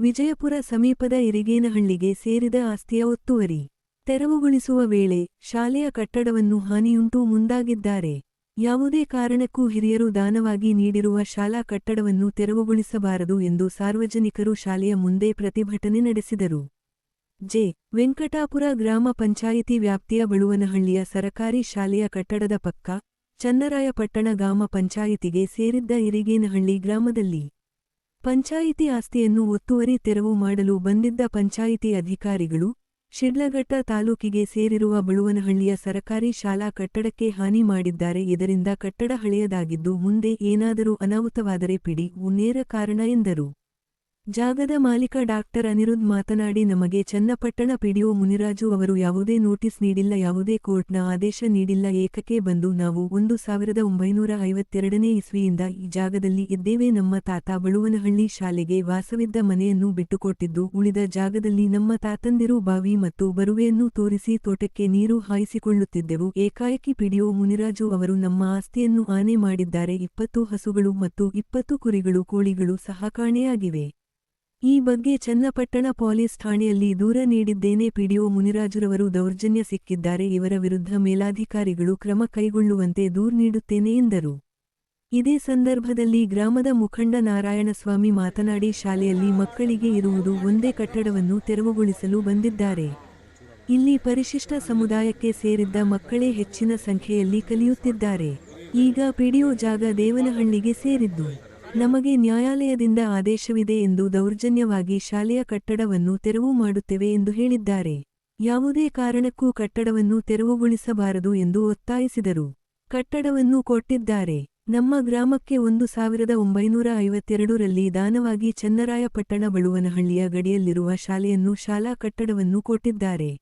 ವಿಜಯಪುರ ಸಮೀಪದ ಇರಿಗೇನಹಳ್ಳಿಗೆ ಸೇರಿದ ಆಸ್ತಿಯ ಒತ್ತುವರಿ. ತೆರವುಗೊಳಿಸುವ ವೇಳೆ ಶಾಲೆಯ ಕಟ್ಟಡವನ್ನು ಹಾನಿಯುಂಟು ಮುಂದಾಗಿದ್ದಾರೆ. ಯಾವುದೇ ಕಾರಣಕ್ಕೂ ಹಿರಿಯರು ದಾನವಾಗಿ ನೀಡಿರುವ ಶಾಲಾ ಕಟ್ಟಡವನ್ನು ತೆರವುಗೊಳಿಸಬಾರದು ಎಂದು ಸಾರ್ವಜನಿಕರು ಶಾಲೆಯ ಮುಂದೆ ಪ್ರತಿಭಟನೆ ನಡೆಸಿದರು. ಜೆ. ವೆಂಕಟಾಪುರ ಗ್ರಾಮ ಪಂಚಾಯಿತಿ ವ್ಯಾಪ್ತಿಯ ಬಳುವನಹಳ್ಳಿಯ ಸರಕಾರಿ ಶಾಲೆಯ ಕಟ್ಟಡದ ಪಕ್ಕ ಚನ್ನರಾಯಪಟ್ಟಣ ಗ್ರಾಮ ಪಂಚಾಯಿತಿಗೆ ಸೇರಿದ್ದ ಇರಿಗೇನಹಳ್ಳಿ ಗ್ರಾಮದಲ್ಲಿ ಪಂಚಾಯಿತಿ ಆಸ್ತಿಯನ್ನು ಒತ್ತುವರಿ ತೆರವು ಮಾಡಲು ಬಂದಿದ್ದ ಪಂಚಾಯಿತಿ ಅಧಿಕಾರಿಗಳು ಶಿಡ್ಲಘಟ್ಟ ತಾಲೂಕಿಗೆ ಸೇರಿರುವ ಬಳುವನಹಳ್ಳಿಯ ಸರಕಾರಿ ಶಾಲಾ ಕಟ್ಟಡಕ್ಕೆ ಹಾನಿ ಮಾಡಿದ್ದಾರೆ. ಇದರಿಂದ ಕಟ್ಟಡ ಹಳೆಯದಾಗಿದ್ದು ಮುಂದೆ ಏನಾದರೂ ಅನಾಹುತವಾದರೆ ಪಿಡಿ ನೇರ ಕಾರಣ ಎಂದರು. ಜಾಗದ ಮಾಲೀಕ ಡಾಕ್ಟರ್ ಅನಿರುದ್ಧ್ ಮಾತನಾಡಿ, ನಮಗೆ ಚನ್ನಪಟ್ಟಣ ಪಿಡಿಒ ಮುನಿರಾಜು ಅವರು ಯಾವುದೇ ನೋಟಿಸ್ ನೀಡಿಲ್ಲ, ಯಾವುದೇ ಕೋರ್ಟ್ನ ಆದೇಶ ನೀಡಿಲ್ಲ. ಏಕಕ್ಕೆ ಬಂದು ನಾವು ಒಂದು ಸಾವಿರದ ಒಂಬೈನೂರ ಐವತ್ತೆರಡನೇ ಇಸ್ವಿಯಿಂದ ಈ ಜಾಗದಲ್ಲಿ ಇದ್ದೇವೆ. ನಮ್ಮ ತಾತ ಬಳುವನಹಳ್ಳಿ ಶಾಲೆಗೆ ವಾಸವಿದ್ದ ಮನೆಯನ್ನು ಬಿಟ್ಟುಕೊಟ್ಟಿದ್ದು, ಉಳಿದ ಜಾಗದಲ್ಲಿ ನಮ್ಮ ತಾತಂದಿರು ಬಾವಿ ಮತ್ತು ಬರುವೆಯನ್ನು ತೋರಿಸಿ ತೋಟಕ್ಕೆ ನೀರು ಹಾಯಿಸಿಕೊಳ್ಳುತ್ತಿದ್ದೆವು. ಏಕಾಏಕಿ ಪಿಡಿಒ ಮುನಿರಾಜು ಅವರು ನಮ್ಮ ಆಸ್ತಿಯನ್ನು ಆನೆ ಮಾಡಿದ್ದಾರೆ. ಇಪ್ಪತ್ತು ಹಸುಗಳು ಮತ್ತು ಇಪ್ಪತ್ತು ಕುರಿಗಳು, ಕೋಳಿಗಳು ಸಹ ಕಾಣೆಯಾಗಿವೆ. ಈ ಬಗ್ಗೆ ಚನ್ನಪಟ್ಟಣ ಪೊಲೀಸ್ ಠಾಣೆಯಲ್ಲಿ ದೂರ ನೀಡಿದ್ದೇನೆ. ಪಿಡಿಒ ಮುನಿರಾಜುರವರು ದೌರ್ಜನ್ಯ ಸಿಕ್ಕಿದ್ದಾರೆ. ಇವರ ವಿರುದ್ಧ ಮೇಲಾಧಿಕಾರಿಗಳು ಕ್ರಮ ಕೈಗೊಳ್ಳುವಂತೆ ದೂರು ನೀಡುತ್ತೇನೆ ಎಂದರು. ಇದೇ ಸಂದರ್ಭದಲ್ಲಿ ಗ್ರಾಮದ ಮುಖಂಡ ನಾರಾಯಣಸ್ವಾಮಿ ಮಾತನಾಡಿ, ಶಾಲೆಯಲ್ಲಿ ಮಕ್ಕಳಿಗೆ ಇರುವುದು ಒಂದೇ ಕಟ್ಟಡವನ್ನು ತೆರವುಗೊಳಿಸಲು ಬಂದಿದ್ದಾರೆ. ಇಲ್ಲಿ ಪರಿಶಿಷ್ಟ ಸಮುದಾಯಕ್ಕೆ ಸೇರಿದ್ದ ಮಕ್ಕಳೇ ಹೆಚ್ಚಿನ ಸಂಖ್ಯೆಯಲ್ಲಿ ಕಲಿಯುತ್ತಿದ್ದಾರೆ. ಈಗ ಪಿಡಿಒ ಜಾಗ ದೇವನಹಳ್ಳಿಗೆ ಸೇರಿದ್ದು. ನಮಗೆ ನ್ಯಾಯಾಲಯದಿಂದ ಆದೇಶವಿದೆ ಎಂದು ದೌರ್ಜನ್ಯವಾಗಿ ಶಾಲೆಯ ಕಟ್ಟಡವನ್ನು ತೆರವು ಮಾಡುತ್ತೇವೆ ಎಂದು ಹೇಳಿದ್ದಾರೆ. ಯಾವುದೇ ಕಾರಣಕ್ಕೂ ಕಟ್ಟಡವನ್ನು ತೆರವುಗೊಳಿಸಬಾರದು ಎಂದು ಒತ್ತಾಯಿಸಿದರು. ಕಟ್ಟಡವನ್ನು ಕೊಟ್ಟಿದ್ದಾರೆ. ನಮ್ಮ ಗ್ರಾಮಕ್ಕೆ ಒಂದು ಸಾವಿರದ ಒಂಬೈನೂರ ಐವತ್ತೆರಡರಲ್ಲಿ ದಾನವಾಗಿ ಚನ್ನರಾಯಪಟ್ಟಣ ಬಳುವನಹಳ್ಳಿಯ ಗಡಿಯಲ್ಲಿರುವ ಶಾಲೆಯನ್ನು ಶಾಲಾ ಕಟ್ಟಡವನ್ನು ಕೊಟ್ಟಿದ್ದಾರೆ.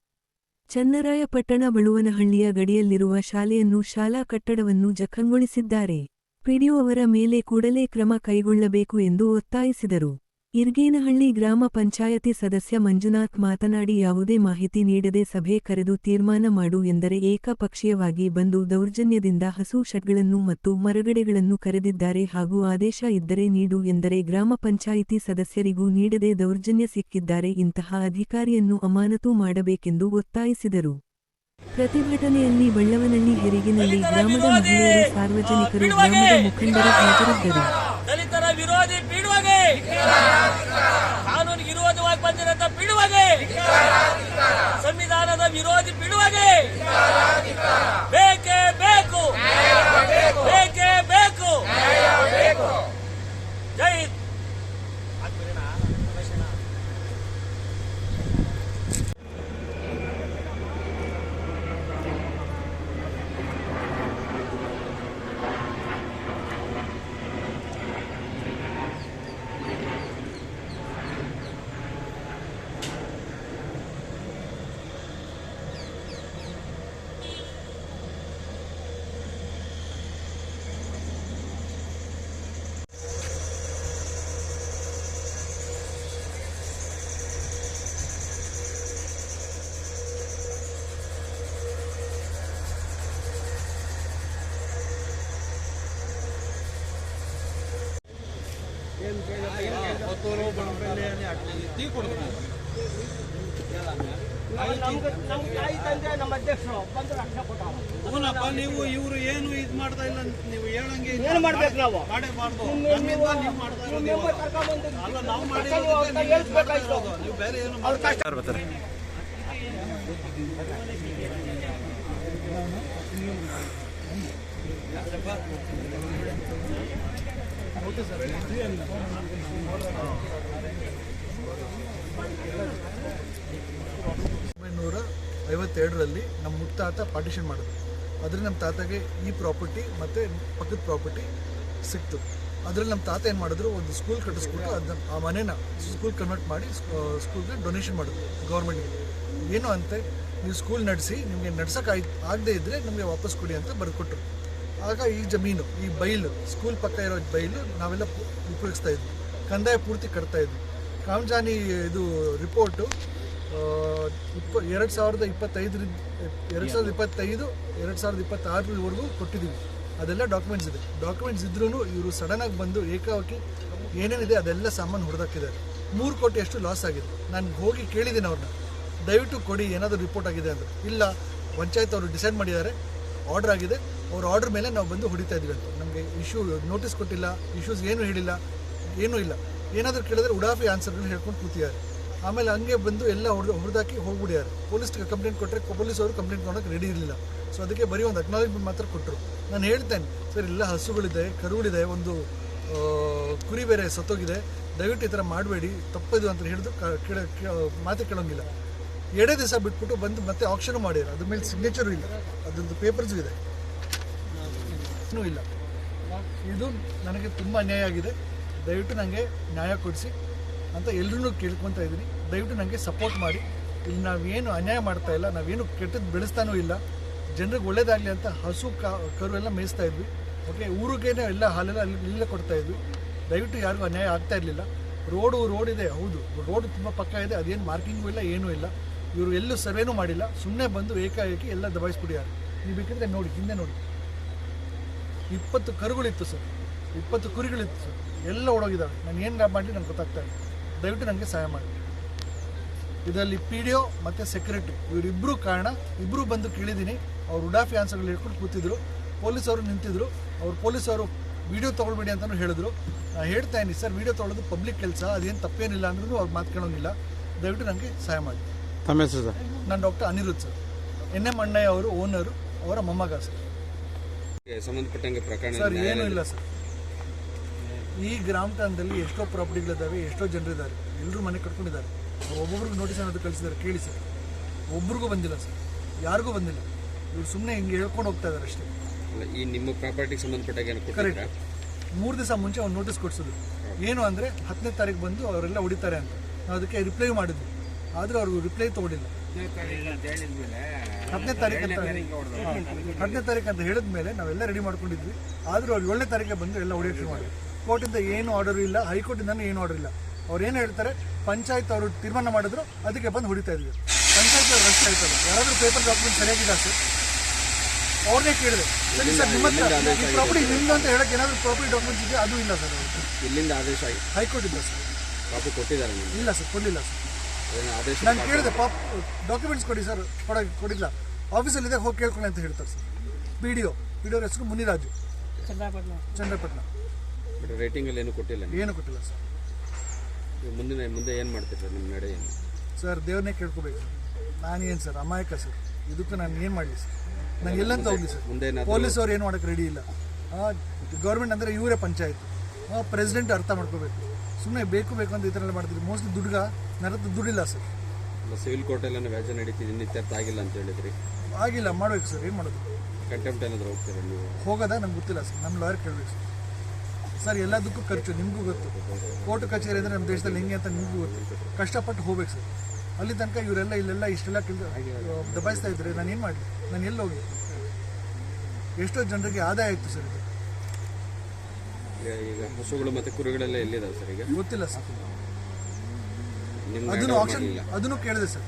ಚನ್ನರಾಯಪಟ್ಟಣ ಬಳುವನಹಳ್ಳಿಯ ಗಡಿಯಲ್ಲಿರುವ ಶಾಲೆಯನ್ನು ಶಾಲಾ ಕಟ್ಟಡವನ್ನು ಜಖಂಗೊಳಿಸಿದ್ದಾರೆ. ಪಿಡಿಒ ಅವರ ಮೇಲೆ ಕೂಡಲೇ ಕ್ರಮ ಕೈಗೊಳ್ಳಬೇಕು ಎಂದು ಒತ್ತಾಯಿಸಿದರು. ಇರ್ಗೇನಹಳ್ಳಿ ಗ್ರಾಮ ಪಂಚಾಯತಿ ಸದಸ್ಯ ಮಂಜುನಾಥ್ ಮಾತನಾಡಿ, ಯಾವುದೇ ಮಾಹಿತಿ ನೀಡದೆ ಸಭೆ ಕರೆದು ತೀರ್ಮಾನ ಮಾಡು ಎಂದರೆ ಏಕಪಕ್ಷೀಯವಾಗಿ ಬಂದು ದೌರ್ಜನ್ಯದಿಂದ ಹಸು ಷಡ್ಗಳನ್ನು ಮತ್ತು ಮರಗಡೆಗಳನ್ನು ಕರೆದಿದ್ದಾರೆ ಹಾಗೂ ಆದೇಶ ಇದ್ದರೆ ನೀಡು ಎಂದರೆ ಗ್ರಾಮ ಪಂಚಾಯಿತಿ ಸದಸ್ಯರಿಗೂ ನೀಡದೆ ದೌರ್ಜನ್ಯ ಸಿಕ್ಕಿದ್ದಾರೆ, ಇಂತಹ ಅಧಿಕಾರಿಯನ್ನು ಅಮಾನತು ಮಾಡಬೇಕೆಂದು ಒತ್ತಾಯಿಸಿದರು. ಪ್ರತಿಭಟನೆಯಲ್ಲಿ ಬಳ್ಳವನಹಳ್ಳಿ ಹೆರಿಗಿನಲ್ಲಿ ಗ್ರಾಮದ ಮಹಿಳೆಯರು ಸಾರ್ವಜನಿಕರು ಗ್ರಾಮದ ಮುಖಂಡರು ಹಾಜರಿದ್ದರು. ದಲಿತರ ವಿರೋಧಿ ಬಿಡುವಗೆ ಕಾನೂನಿಗೆ ವಿರೋಧವಾಗಿ ಬಂದಿರಂತ ಬಿಡುವಗೆ ಸಂವಿಧಾನದ ವಿರೋಧಿ ಬಿಡುವಗೆ ಬೇಕೇ ಬೇಕು! ಬೇಕೇ ಬೇಕು ಜೈ ನಮ್ಗೆ ತಾಯಿ ತಂದೆ ನಮ್ಮ ಅಧ್ಯಕ್ಷರು ಬಂದು ರಕ್ಷಣೆ ಕೊಟ್ಟಾವ ಹೂನಪ್ಪ ನೀವು ಇವರು ಏನು ಇದು ಮಾಡ್ತಾ ಇಲ್ಲ ಅಂತ ನೀವು ಹೇಳಂಗೆ. ಏನು ಮಾಡ್ಬೇಕು ನಾವು? ಮಾಡೇಬಾರ್ದು. ನಿಮ್ಮ- ನಮ್ಮಿಂದ ನೀವು- ನೀವು ಮಾಡ್ತಾ ನೀವು ಇರೋದು ಮೆಂಬರ್ ಇವಾಗ. ಕರ್ಕೊಂಡ್ಬಂದು ಅಲ್ಲ ನಾವು ನೀವು ಮಾಡಿರೋದು ಅವ್ರನ್ನ ನೀವು ಮಾಡ್ತಾ ಹೇಳ್ಸ್ಬೇಕಾಯ್ತು. ಇರೋದು. ನೀವು ಬೇರೆ ಏನು ಅವ್ರ ಕಷ್ಟ ಒಂಬೈನೂರ ಐವತ್ತೆರಡರಲ್ಲಿ ನಮ್ಮ ಮುತ್ತಾತ ಪಾರ್ಟಿಷನ್ ಮಾಡಿದ್ರು. ಅದರಲ್ಲಿ ನಮ್ಮ ತಾತಗೆ ಈ ಪ್ರಾಪರ್ಟಿ ಮತ್ತು ಪಕ್ಕದ ಪ್ರಾಪರ್ಟಿ ಸಿಕ್ತು. ಅದ್ರಲ್ಲಿ ನಮ್ಮ ತಾತ ಏನು ಮಾಡಿದ್ರು? ಒಂದು ಸ್ಕೂಲ್ ಕಟ್ಟಿಸ್ಬಿಟ್ಟು ಅದನ್ನ ಆ ಮನೇನ ಸ್ಕೂಲ್ ಕನ್ವರ್ಟ್ ಮಾಡಿ ಸ್ಕೂಲ್ಗೆ ಡೊನೇಷನ್ ಮಾಡಿದ್ರು ಗೌರ್ಮೆಂಟ್ಗೆ ಏನು ಅಂತೆ ನೀವು ಸ್ಕೂಲ್ ನಡೆಸಿ, ನಿಮಗೆ ನಡ್ಸೋಕೆ ಆಗದೇ ಇದ್ದರೆ ನಮಗೆ ವಾಪಸ್ ಕೊಡಿ ಅಂತ ಬರೆದುಕೊಟ್ರು ಆಗ ಈ ಜಮೀನು, ಈ ಬೈಲು ಸ್ಕೂಲ್ ಪಕ್ಕ ಇರೋ ಬೈಲು ನಾವೆಲ್ಲ ಉಪಯೋಗಿಸ್ತಾ ಇದ್ವಿ. ಕಂದಾಯ ಪೂರ್ತಿ ಕಟ್ತಾ ಇದ್ವಿ. ಕಾಮಜಾನಿ ಇದು ರಿಪೋರ್ಟು ಇಪ್ಪ ಎರಡು ಸಾವಿರದ ಇಪ್ಪತ್ತೈದರಿಂದ, ಎರಡು ಸಾವಿರದ ಇಪ್ಪತ್ತೈದು, ಎರಡು ಸಾವಿರದ ಇಪ್ಪತ್ತಾರರವರೆಗೂ ಕೊಟ್ಟಿದ್ದೀವಿ. ಅದೆಲ್ಲ ಡಾಕ್ಯುಮೆಂಟ್ಸ್ ಇದೆ. ಡಾಕ್ಯುಮೆಂಟ್ಸ್ ಇದ್ರೂ ಇವರು ಸಡನ್ನಾಗಿ ಬಂದು ಏಕಾವಕಿ ಏನೇನಿದೆ ಅದೆಲ್ಲ ಸಾಮಾನು ಹೊಡೆದಾಕಿದ್ದಾರೆ. ಮೂರು ಕೋಟಿ ಅಷ್ಟು ಲಾಸ್ ಆಗಿದೆ. ನಾನು ಹೋಗಿ ಕೇಳಿದ್ದೀನಿ ಅವ್ರನ್ನ ದಯವಿಟ್ಟು ಕೊಡಿ, ಏನಾದರೂ ರಿಪೋರ್ಟ್ ಆಗಿದೆ ಅಂತ. ಇಲ್ಲ, ಪಂಚಾಯತ್ ಅವರು ಡಿಸೈಡ್ ಮಾಡಿದ್ದಾರೆ. ಆರ್ಡರ್ ಆಗಿದೆ. ಅವ್ರ ಆರ್ಡರ್ ಮೇಲೆ ನಾವು ಬಂದು ಹೊಡಿತಾ ಇದ್ವಿ ಅಂತ. ನಮಗೆ ಇಶ್ಯೂ ನೋಟಿಸ್ ಕೊಟ್ಟಿಲ್ಲ ಇಶ್ಯೂಸ್ ಏನು ಹೇಳಿಲ್ಲ, ಏನೂ ಇಲ್ಲ. ಏನಾದರೂ ಕೇಳಿದ್ರೆ ಉಡಾಫಿ ಆನ್ಸರ್ಗಳು ಹೇಳ್ಕೊಂಡು ಕೂತಿದ್ದಾರೆ. ಆಮೇಲೆ ಹಂಗೆ ಬಂದು ಎಲ್ಲ ಹೊಡೆದು ಹೊಡೆದಾಕಿ ಹೋಗ್ಬಿಡ್ಯಾರ. ಪೊಲೀಸ್ಗೆ ಕಂಪ್ಲೇಂಟ್ ಕೊಟ್ಟರೆ ಪೊಲೀಸ್ ಅವರು ಕಂಪ್ಲೇಂಟ್ ತೊಗೊಳಕ್ಕೆ ರೆಡಿ ಇರಲಿಲ್ಲ. ಸೊ ಅದಕ್ಕೆ ಬರೀ ಒಂದು ಅಕ್ನಾಲೇಜ್ಮೆಂಟ್ ಮಾತ್ರ ಕೊಟ್ಟರು ನಾನು ಹೇಳ್ತೇನೆ, ಸರ್, ಎಲ್ಲ ಹಸುಗಳಿದೆ ಕರುಗಳಿದೆ ಒಂದು ಕುರಿ ಬೇರೆ ಸತ್ತೋಗಿದೆ. ದಯವಿಟ್ಟು ಈ ಥರ ಮಾಡಬೇಡಿ. ತಪ್ಪದು ಅಂತ ಹೇಳಿದ್ರು ಕೇಳ ಮಾತೇ ಕೇಳೋಂಗಿಲ್ಲ. ಎರಡೇ ದಿವಸ ಬಿಟ್ಬಿಟ್ಟು ಬಂದು ಮತ್ತೆ ಆಕ್ಷನ್ ಮಾಡಿದ್ರು ಅದ್ರ ಮೇಲೆ ಸಿಗ್ನೇಚರು ಇಲ್ಲ. ಅದ್ರದ್ದು ಪೇಪರ್ಸು ಇದೆ. ಇಲ್ಲ. ಇದು ನನಗೆ ತುಂಬ ಅನ್ಯಾಯ ಆಗಿದೆ. ದಯವಿಟ್ಟು ನನಗೆ ನ್ಯಾಯ ಕೊಡಿಸಿ ಅಂತ ಎಲ್ಲರೂ ಕೇಳ್ಕೊತಾ ಇದ್ದೀನಿ. ದಯವಿಟ್ಟು ನನಗೆ ಸಪೋರ್ಟ್ ಮಾಡಿ. ಇಲ್ಲಿ ನಾವೇನು ಅನ್ಯಾಯ ಮಾಡ್ತಾ ಇಲ್ಲ ನಾವೇನು ಕೆಟ್ಟದ್ದು ಬೆಳೆಸ್ತಾನೂ ಇಲ್ಲ. ಜನರಿಗೆ ಒಳ್ಳೇದಾಗಲಿ ಅಂತ ಹಸು ಕರು ಎಲ್ಲ ಮೇಯಿಸ್ತಾ ಇದ್ವಿ. ಓಕೆ ಊರಿಗೆ ಎಲ್ಲ ಹಾಲೆಲ್ಲ ಅಲ್ಲಿ ಇಲ್ಲೇ ಕೊಡ್ತಾ ಇದ್ವಿ. ದಯವಿಟ್ಟು ಯಾರಿಗೂ ಅನ್ಯಾಯ ಆಗ್ತಾ ಇರಲಿಲ್ಲ. ರೋಡು, ರೋಡ್ ಇದೆ, ಹೌದು. ರೋಡ್ ತುಂಬ ಪಕ್ಕ ಇದೆ, ಅದೇನು ಮಾರ್ಕಿಂಗು ಇಲ್ಲ, ಏನೂ ಇಲ್ಲ. ಇವರು ಎಲ್ಲೂ ಸರ್ವೇನೂ ಮಾಡಿಲ್ಲ. ಸುಮ್ಮನೆ ಬಂದು ಏಕಾಏಕಿ ಎಲ್ಲ ದಬಾಯಿಸ್ಬಿಟ್ಟಿದ್ದಾರೆ ನೀವು ಬೇಕಿದ್ರೆ ನೋಡಿ, ಹಿಂದೆ ನೋಡಿ. ಇಪ್ಪತ್ತು ಕರುಗಳಿತ್ತು ಸರ್. ಇಪ್ಪತ್ತು ಕುರಿಗಳಿತ್ತು ಸರ್. ಎಲ್ಲ ಓಡೋಗಿದ್ದಾವೆ. ನಾನು ಏನು ಮಾಡಲಿ ನನಗೆ ಗೊತ್ತಾಗ್ತಾ ಇಲ್ಲ. ದಯವಿಟ್ಟು ನನಗೆ ಸಹಾಯ ಮಾಡಿ. ಇದರಲ್ಲಿ ಪಿ ಡಿ ಒ ಮತ್ತು ಸೆಕ್ರೆಟ್ರಿ ಇವರಿಬ್ಬರು ಕಾರಣ ಇಬ್ಬರು ಬಂದು ಕೇಳಿದ್ದೀನಿ. ಅವ್ರು ಉಡಾಫಿ ಆನ್ಸರ್ಗಳು ಹೇಳ್ಕೊಂಡು ಕೂತಿದ್ರು. ಪೊಲೀಸವರು ನಿಂತಿದ್ರು. ಅವ್ರು ಪೊಲೀಸವರು ವಿಡಿಯೋ ತೊಗೊಳ್ಬೇಡಿ ಅಂತಲೂ ಹೇಳಿದ್ರು. ನಾನು ಹೇಳ್ತಾ ಇದ್ದೀನಿ ಸರ್ ವಿಡಿಯೋ ತೊಗೊಳೋದು ಪಬ್ಲಿಕ್ ಕೆಲಸ ಅದೇನು ತಪ್ಪೇನಿಲ್ಲ ಅಂದ್ರೂ ಅವ್ರು ಮಾತ್ಕೊಳ್ಳೋಂಗಿಲ್ಲ ದಯವಿಟ್ಟು ನನಗೆ ಸಹಾಯ ಮಾಡಿ. ತಮ್ಮ ಹೆಸರು ಸರ್? ನಾನು doctor Aniruddha sir. N M Annayya ಅವರು ಓನರು ಅವರ ಮೊಮ್ಮಗ ಸರ್. ಸಂಬಂಧಪಟ್ಟಂಗೆ ಪ್ರಕರಣ ಸರ್ ಏನೂ ಇಲ್ಲ ಸರ್. ಈ ಗ್ರಾಮಠಾಣದಲ್ಲಿ ಎಷ್ಟೋ ಪ್ರಾಪರ್ಟಿಗಳಿದ್ದಾವೆ ಎಷ್ಟೋ ಜನರಿದ್ದಾರೆ. ಎಲ್ಲರೂ ಮನೆ ಕಟ್ಕೊಂಡಿದ್ದಾರೆ. ಒಬ್ಬೊಬ್ರಿಗೆ ನೋಟಿಸ್ ಅನ್ನೋದು ಕಳಿಸಿದ್ದಾರೆ ಕೇಳಿ ಸರ್. ಒಬ್ರಿಗೂ ಬಂದಿಲ್ಲ ಸರ್. ಯಾರಿಗೂ ಬಂದಿಲ್ಲ. ಇವ್ರು ಸುಮ್ಮನೆ ಹಿಂಗೆ ಹೇಳ್ಕೊಂಡು ಹೋಗ್ತಾ ಇದ್ದಾರೆ ಅಷ್ಟೇ. ಈ ನಿಮ್ಮ ಪ್ರಾಪರ್ಟಿಗೆ ಸಂಬಂಧಪಟ್ಟಾಗ ಏನು ಕೊಟ್ಟಿದ್ದೀರಾ ಕರೆಕ್ಟ್ ಮೂರು ದಿವಸ ಮುಂಚೆ ಅವ್ನು ನೋಟಿಸ್ ಕೊಡಿಸಿದ್ರು. ಏನು ಅಂದರೆ ಹತ್ತನೇ ತಾರೀಕು ಬಂದು ಅವರೆಲ್ಲ ಹೊಡಿತಾರೆ ಅಂತ. ನಾವು ಅದಕ್ಕೆ ರಿಪ್ಲೈ ಮಾಡಿದ್ವಿ. ಆದರೂ ಅವ್ರಿಗೆ ರಿಪ್ಲೈ ತೊಗೊಂಡಿಲ್ಲ. ಹತ್ತನೇ ತಾರೀಕು ಅಂತ ಹತ್ತನೇ ತಾರೀಕು ಅಂತ ಹೇಳಿದ ಮೇಲೆ ನಾವೆಲ್ಲ ರೆಡಿ ಮಾಡ್ಕೊಂಡಿದ್ವಿ. ಆದರೂ ಅವ್ರು ಏಳನೇ ತಾರೀಕಿಗೆ ಬಂದು ಎಲ್ಲ ಹೊಡಿಯೋಕೆ ಮಾಡಿ ಮಾಡಿದ್ರು. ಕೋರ್ಟಿಂದ ಏನು ಆರ್ಡರ್ ಇಲ್ಲ ಹೈಕೋರ್ಟಿಂದನೂ ಏನು ಆರ್ಡರ್ ಇಲ್ಲ. ಅವ್ರು ಏನು ಹೇಳ್ತಾರೆ? ಪಂಚಾಯತ್ ಅವರು ತೀರ್ಮಾನ ಮಾಡಿದ್ರು ಅದಕ್ಕೆ ಬಂದು ಹೊಡಿತಾ ಇದ್ವಿ. ಪಂಚಾಯತ್ ಅವ್ರು ರಸ್ತೆ ಆಯ್ತಲ್ಲ. ಯಾರಾದರೂ ಪೇಪರ್ ಡಾಕ್ಯುಮೆಂಟ್ ಸರಿಯಾಗಿದೆ ಸರ್ ಅವ್ರನ್ನೇ ಕೇಳಿದೆ. ಸರಿ ಸರ್ ನಿಮ್ಮ ಪ್ರಾಪರ್ಟಿ ನಿಮ್ದು ಅಂತ ಹೇಳಕ್ಕೆ ಏನಾದರೂ ಪ್ರಾಪರ್ಟಿ ಡಾಕ್ಯುಮೆಂಟ್ಸ್ ಇದೆ ಅದು ಇಲ್ಲ ಸರ್. ಇಲ್ಲಿಂದ ಆದೇಶ ಆಗಿ ಹೈಕೋರ್ಟ್ ಇಲ್ಲ ಸರ್. ಕಾಪಿ ಕೊಟ್ಟಿದ್ದಾರೆ ಇಲ್ಲ ಸರ್ ಕೊಡಲಿಲ್ಲ ಸರ್. ನಾನು ಕೇಳಿದೆ ಪಾಪ್ ಡಾಕ್ಯುಮೆಂಟ್ಸ್ ಕೊಡಿ ಸರ್ ಕೊಡ ಕೊಡಿಲ್ಲ. ಆಫೀಸಲ್ಲಿದೆ ಹೋಗಿ ಕೇಳ್ಕೊಳ್ಳಿ ಅಂತ ಹೇಳ್ತಾರೆ sir. B D O B D O ಹೆಸರು ಮುನಿರಾಜು. ಚಂದ್ರಪಟ್ಟಣ ಚಂದ್ರಪಟ್ಟಣ ರೇಟಿಂಗಲ್ಲಿ ಏನು ಕೊಟ್ಟಿಲ್ಲ. ಏನು ಕೊಟ್ಟಿಲ್ಲ ಸರ್. ಮುಂದಿನ ಮುಂದೆ ಏನು ಮಾಡ್ತೀರಾ ನಿಮ್ಮ ನಡೆ ಏನು? ಸರ್ ದೇವ್ರನ್ನೇ ಕೇಳ್ಕೋಬೇಕು ನಾನೇನು ಸರ್ ಅಮಾಯಕ ಸರ್. ಇದಕ್ಕೆ ನಾನು ಏನು ಮಾಡಲಿ ಸರ್? ನಾನು ಎಲ್ಲಂತ ಹೋಗಲಿ ಸರ್. ಮುಂದೆ ಏನಾದರೂ ಪೊಲೀಸ್ ಅವ್ರು ಏನು ಮಾಡೋಕ್ಕೆ ರೆಡಿ ಇಲ್ಲ. ಗೌರ್ಮೆಂಟ್ ಅಂದರೆ ಇವರೇ ಪಂಚಾಯತ್. ಪ್ರೆಸಿಡೆಂಟ್ ಅರ್ಥ ಮಾಡ್ಕೋಬೇಕು. ಸುಮ್ಮನೆ ಬೇಕು ಬೇಕು ಅಂತ ಈ ಥರ ಎಲ್ಲ ಮಾಡ್ತೀವಿ ಮೋಸ್ಟ್ಲಿ ದುಡ್ಗ ನನ್ನ ಹತ್ರ ದುಡ್ಡಿಲ್ಲ ಸರ್. ಸಿವಿಲ್ ಕೋರ್ಟಲ್ಲೇನೋ ವ್ಯಾಜ್ಯ ನಡೀತಿದೆ. ಇತ್ಯರ್ಥ ಆಗಿಲ್ಲ ಅಂತ ಹೇಳಿದ್ರಿ. ಆಗಿಲ್ಲ ಮಾಡ್ಬೇಕು ಸರ್. ಏನು ಮಾಡೋದು? ಕಂಟೆಂಪ್ಟ್ ಏನಾದರೂ ಹೋಗ್ತೀರಾ ನೀವು? ಹೋಗೋದಾ? ನಂಗೆ ಗೊತ್ತಿಲ್ಲ ಸರ್. ನಮ್ಮ ಲಾಯರ್ ಕೇಳಬೇಕು ಸರ್. ಸರ್ ಎಲ್ಲದಕ್ಕೂ ಖರ್ಚು ನಿಮಗೂ ಗೊತ್ತು. ಕೋರ್ಟ್ ಕಚೇರಿ ಅಂದರೆ ನಮ್ಮ ದೇಶದಲ್ಲಿ ಹೆಂಗೆ ಅಂತ ನಿಮಗೂ ಗೊತ್ತು. ಕಷ್ಟಪಟ್ಟು ಹೋಗ್ಬೇಕು ಸರ್. ಅಲ್ಲಿ ತನಕ ಇವರೆಲ್ಲ ಇಲ್ಲೆಲ್ಲ ಇಷ್ಟೆಲ್ಲ ಕೆಲ್ ದಬಾಯಿಸ್ತಾ ಇದ್ರೆ. ನಾನು ಏನು ಮಾಡಲಿ? ನಾನು ಎಲ್ಲಿ ಹೋಗಿ? ಎಷ್ಟೋ ಜನರಿಗೆ ಆದಾಯ ಆಯಿತು ಸರ್ ಇದು. ಈಗ ಹಸುಗಳು ಮತ್ತು ಕುರಿಗಳೆಲ್ಲ ಎಲ್ಲಿದಾವೆ ಸರ್ ಈಗ? ಗೊತ್ತಿಲ್ಲ ಸರ್. ಅದನ್ನು ಆಕ್ಷನ್ ಅದನ್ನು ಕೇಳಿದೆ ಸರ್.